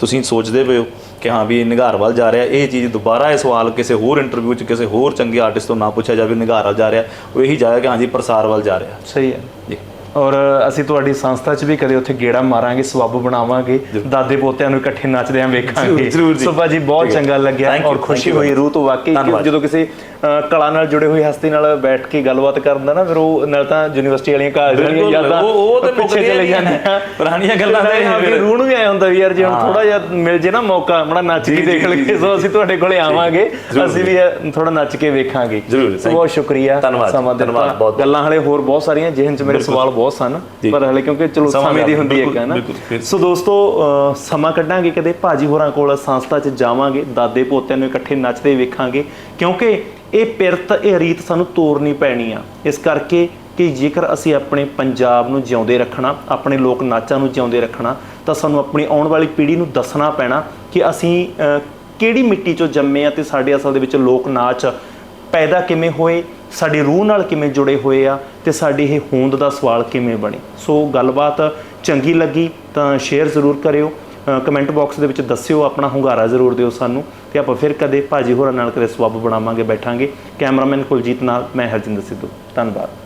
ਤੁਸੀਂ ਸੋਚਦੇ ਪਏ ਹੋ ਕਿ ਹਾਂ ਵੀ ਇਹ ਨਿਗਾਰ ਵੱਲ ਜਾ ਰਿਹਾ ਇਹ ਚੀਜ਼ ਦੁਬਾਰਾ ਇਹ ਸਵਾਲ ਕਿਸੇ ਹੋਰ ਇੰਟਰਵਿਊ 'ਚ ਕਿਸੇ ਹੋਰ ਚੰਗੇ ਆਰਟਿਸਟ ਤੋਂ ਨਾ ਪੁੱਛਿਆ ਜਾਵੇ ਨਿਗਾਰ ਵੱਲ ਜਾ ਰਿਹਾ ਉਹ ਇਹੀ ਜਾਇਆ ਕਿ ਹਾਂਜੀ ਪ੍ਰਸਾਰ ਵੱਲ ਜਾ ਰਿਹਾ ਸਹੀ ਹੈ ਜੀ ਔਰ ਅਸੀਂ ਤੁਹਾਡੀ ਸੰਸਥਾ 'ਚ ਵੀ ਕਦੇ ਉੱਥੇ ਗੇੜਾ ਮਾਰਾਂਗੇ ਸਬੱਬ ਬਣਾਵਾਂਗੇ ਦਾਦੇ ਪੋਤਿਆਂ ਨੂੰ ਇਕੱਠੇ ਨੱਚਦਿਆਂ ਵੇਖਾਂਗੇ ਜ਼ਰੂਰ, ਜ਼ਰੂਰ ਜੀ। ਬਹੁਤ। ਚੰਗਾ ਲੱਗਿਆ ਔਰ ਖੁਸ਼ੀ ਹੋਈ ਰੂਹ ਤੋਂ ਵਾਕਈ। ਜਦੋਂ ਕਿਸੇ ਕਲਾ ਨਾਲ ਜੁੜੇ ਹੋਈ ਹਸਤੀ ਨਾਲ ਬੈਠ ਕੇ ਗੱਲਬਾਤ ਕਰਨ ਦਾ ਨਾ ਫਿਰ ਉਹ ਨਾਲ ਤਾਂ ਯੂਨੀਵਰਸਿਟੀ ਵਾਲੀਆਂ ਕਾਲਜ ਵਾਲੀਆਂ ਯਾਦਾਂ ਉਹ- ਉਹ ਤਾਂ ਪਿੱਛੇ ਚਲੇ ਨਹੀਂ ਜਾਂਦੀਆਂ। ਪੁਰਾਣੀਆਂ ਗੱਲਾਂ ਆਪਣੀ ਫਿਰ- ਰੂਹ ਨੂੰ ਵੀ ਆਇਆ ਹੁੰਦਾ ਵੀ ਯਾਰ ਜੇ ਹੁਣ ਥੋੜਾ ਜਿਹਾ ਮਿਲ ਜੇ ਨਾ ਮੌਕਾ ਬੜਾ ਨੱਚ ਕੇ ਦੇਖ ਲਈਏ ਸੋ ਅਸੀਂ ਤੁਹਾਡੇ ਕੋਲੇ ਆਵਾਂਗੇ। ਅਸੀਂ ਵੀ ਥੋੜਾ ਨੱਚ ਕੇ ਵੇਖਾਂਗੇ। ਜ਼ਰੂਰ, ਬਹੁਤ. ਸ਼ੁਕਰੀਆ ਧੰਨਵਾਦ, ਸਮਾਂ। ਧੰਨਵਾਦ, ਬਹੁਤ- ਗੱਲਾਂ ਹਲੇ ਹੋਰ ਬਹੁਤ ਸਾਰੀਆਂ ਜਿਹਨ ਚ ਮੇਰੇ ਸਵਾਲ ਬਹੁਤ ਸਨ। ਪਰ ਹਲੇ ਕਿਉਂਕਿ ਚਲੋ ਸਮਾਂ ਦੀ ਹੁੰਦੀ ਹੈ ਨਾ ਸੋ ਦੋਸਤੋ ਸਮਾਂ ਕੱਢਾਂਗੇ ਕਦੇ ਭਾਜੀ ਹੋਰਾਂ ਕੋਲ ਸੰਸਥਾ 'ਚ ਜਾਵਾਂਗੇ ਦਾਦੇ ਪੋਤਿਆਂ ਨੂੰ ਇਕੱਠੇ ਨੱਚਦੇ ਵੇਖਾਂਗੇ ਕਿਉਂਕਿ ਇਹ ਪਿਰਤ, ਇਹ ਰੀਤ ਸਾਨੂੰ ਤੋਰਨੀ ਪੈਣੀ ਆ। ਇਸ ਕਰਕੇ ਕਿ ਜੇਕਰ ਅਸੀਂ ਆਪਣੇ ਪੰਜਾਬ ਨੂੰ ਜਿਉਂਦੇ ਰੱਖਣਾ, ਆਪਣੇ ਲੋਕ ਨਾਚਾਂ ਨੂੰ ਜਿਉਂਦੇ ਰੱਖਣਾ, ਤਾਂ ਸਾਨੂੰ ਆਪਣੀ ਆਉਣ ਵਾਲੀ ਪੀੜ੍ਹੀ ਨੂੰ ਦੱਸਣਾ ਪੈਣਾ ਕਿ ਅਸੀਂ ਕਿਹੜੀ ਮਿੱਟੀ 'ਚੋਂ ਜੰਮੇ ਆ ਤੇ ਸਾਡੇ ਅਸਲ ਦੇ ਵਿੱਚ ਲੋਕ ਨਾਚ ਪੈਦਾ ਕਿਵੇਂ ਹੋਏ, ਸਾਡੀ ਰੂਹ ਨਾਲ ਕਿਵੇਂ ਜੁੜੇ ਹੋਏ ਆ ਤੇ ਸਾਡੀ ਇਹ ਹੋਂਦ ਦਾ ਸਵਾਲ ਕਿਵੇਂ ਬਣੇ। ਸੋ ਗੱਲਬਾਤ ਚੰਗੀ ਲੱਗੀ ਤਾਂ ਸ਼ੇਅਰ ਜ਼ਰੂਰ ਕਰਿਓ। ਕਮੈਂਟ ਬਾਕਸ ਦੇ ਵਿੱਚ ਦੱਸਿਓ, ਆਪਣਾ ਹੁੰਗਾਰਾ ਜ਼ਰੂਰ ਦਿਓ ਸਾਨੂੰ ਤੇ ਆਪਾਂ ਫਿਰ ਕਦੇ ਭਾਜੀ ਹੋਰਾਂ ਨਾਲ ਕਦੇ ਸਬੱਬ ਬਣਾਵਾਂਗੇ, ਬੈਠਾਂਗੇ। ਕੈਮਰਾਮੈਨ ਕੁਲਜੀਤ ਨਾਲ, ਮੈਂ ਹਰਜਿੰਦਰ ਸਿੱਧੂ। ਧੰਨਵਾਦ।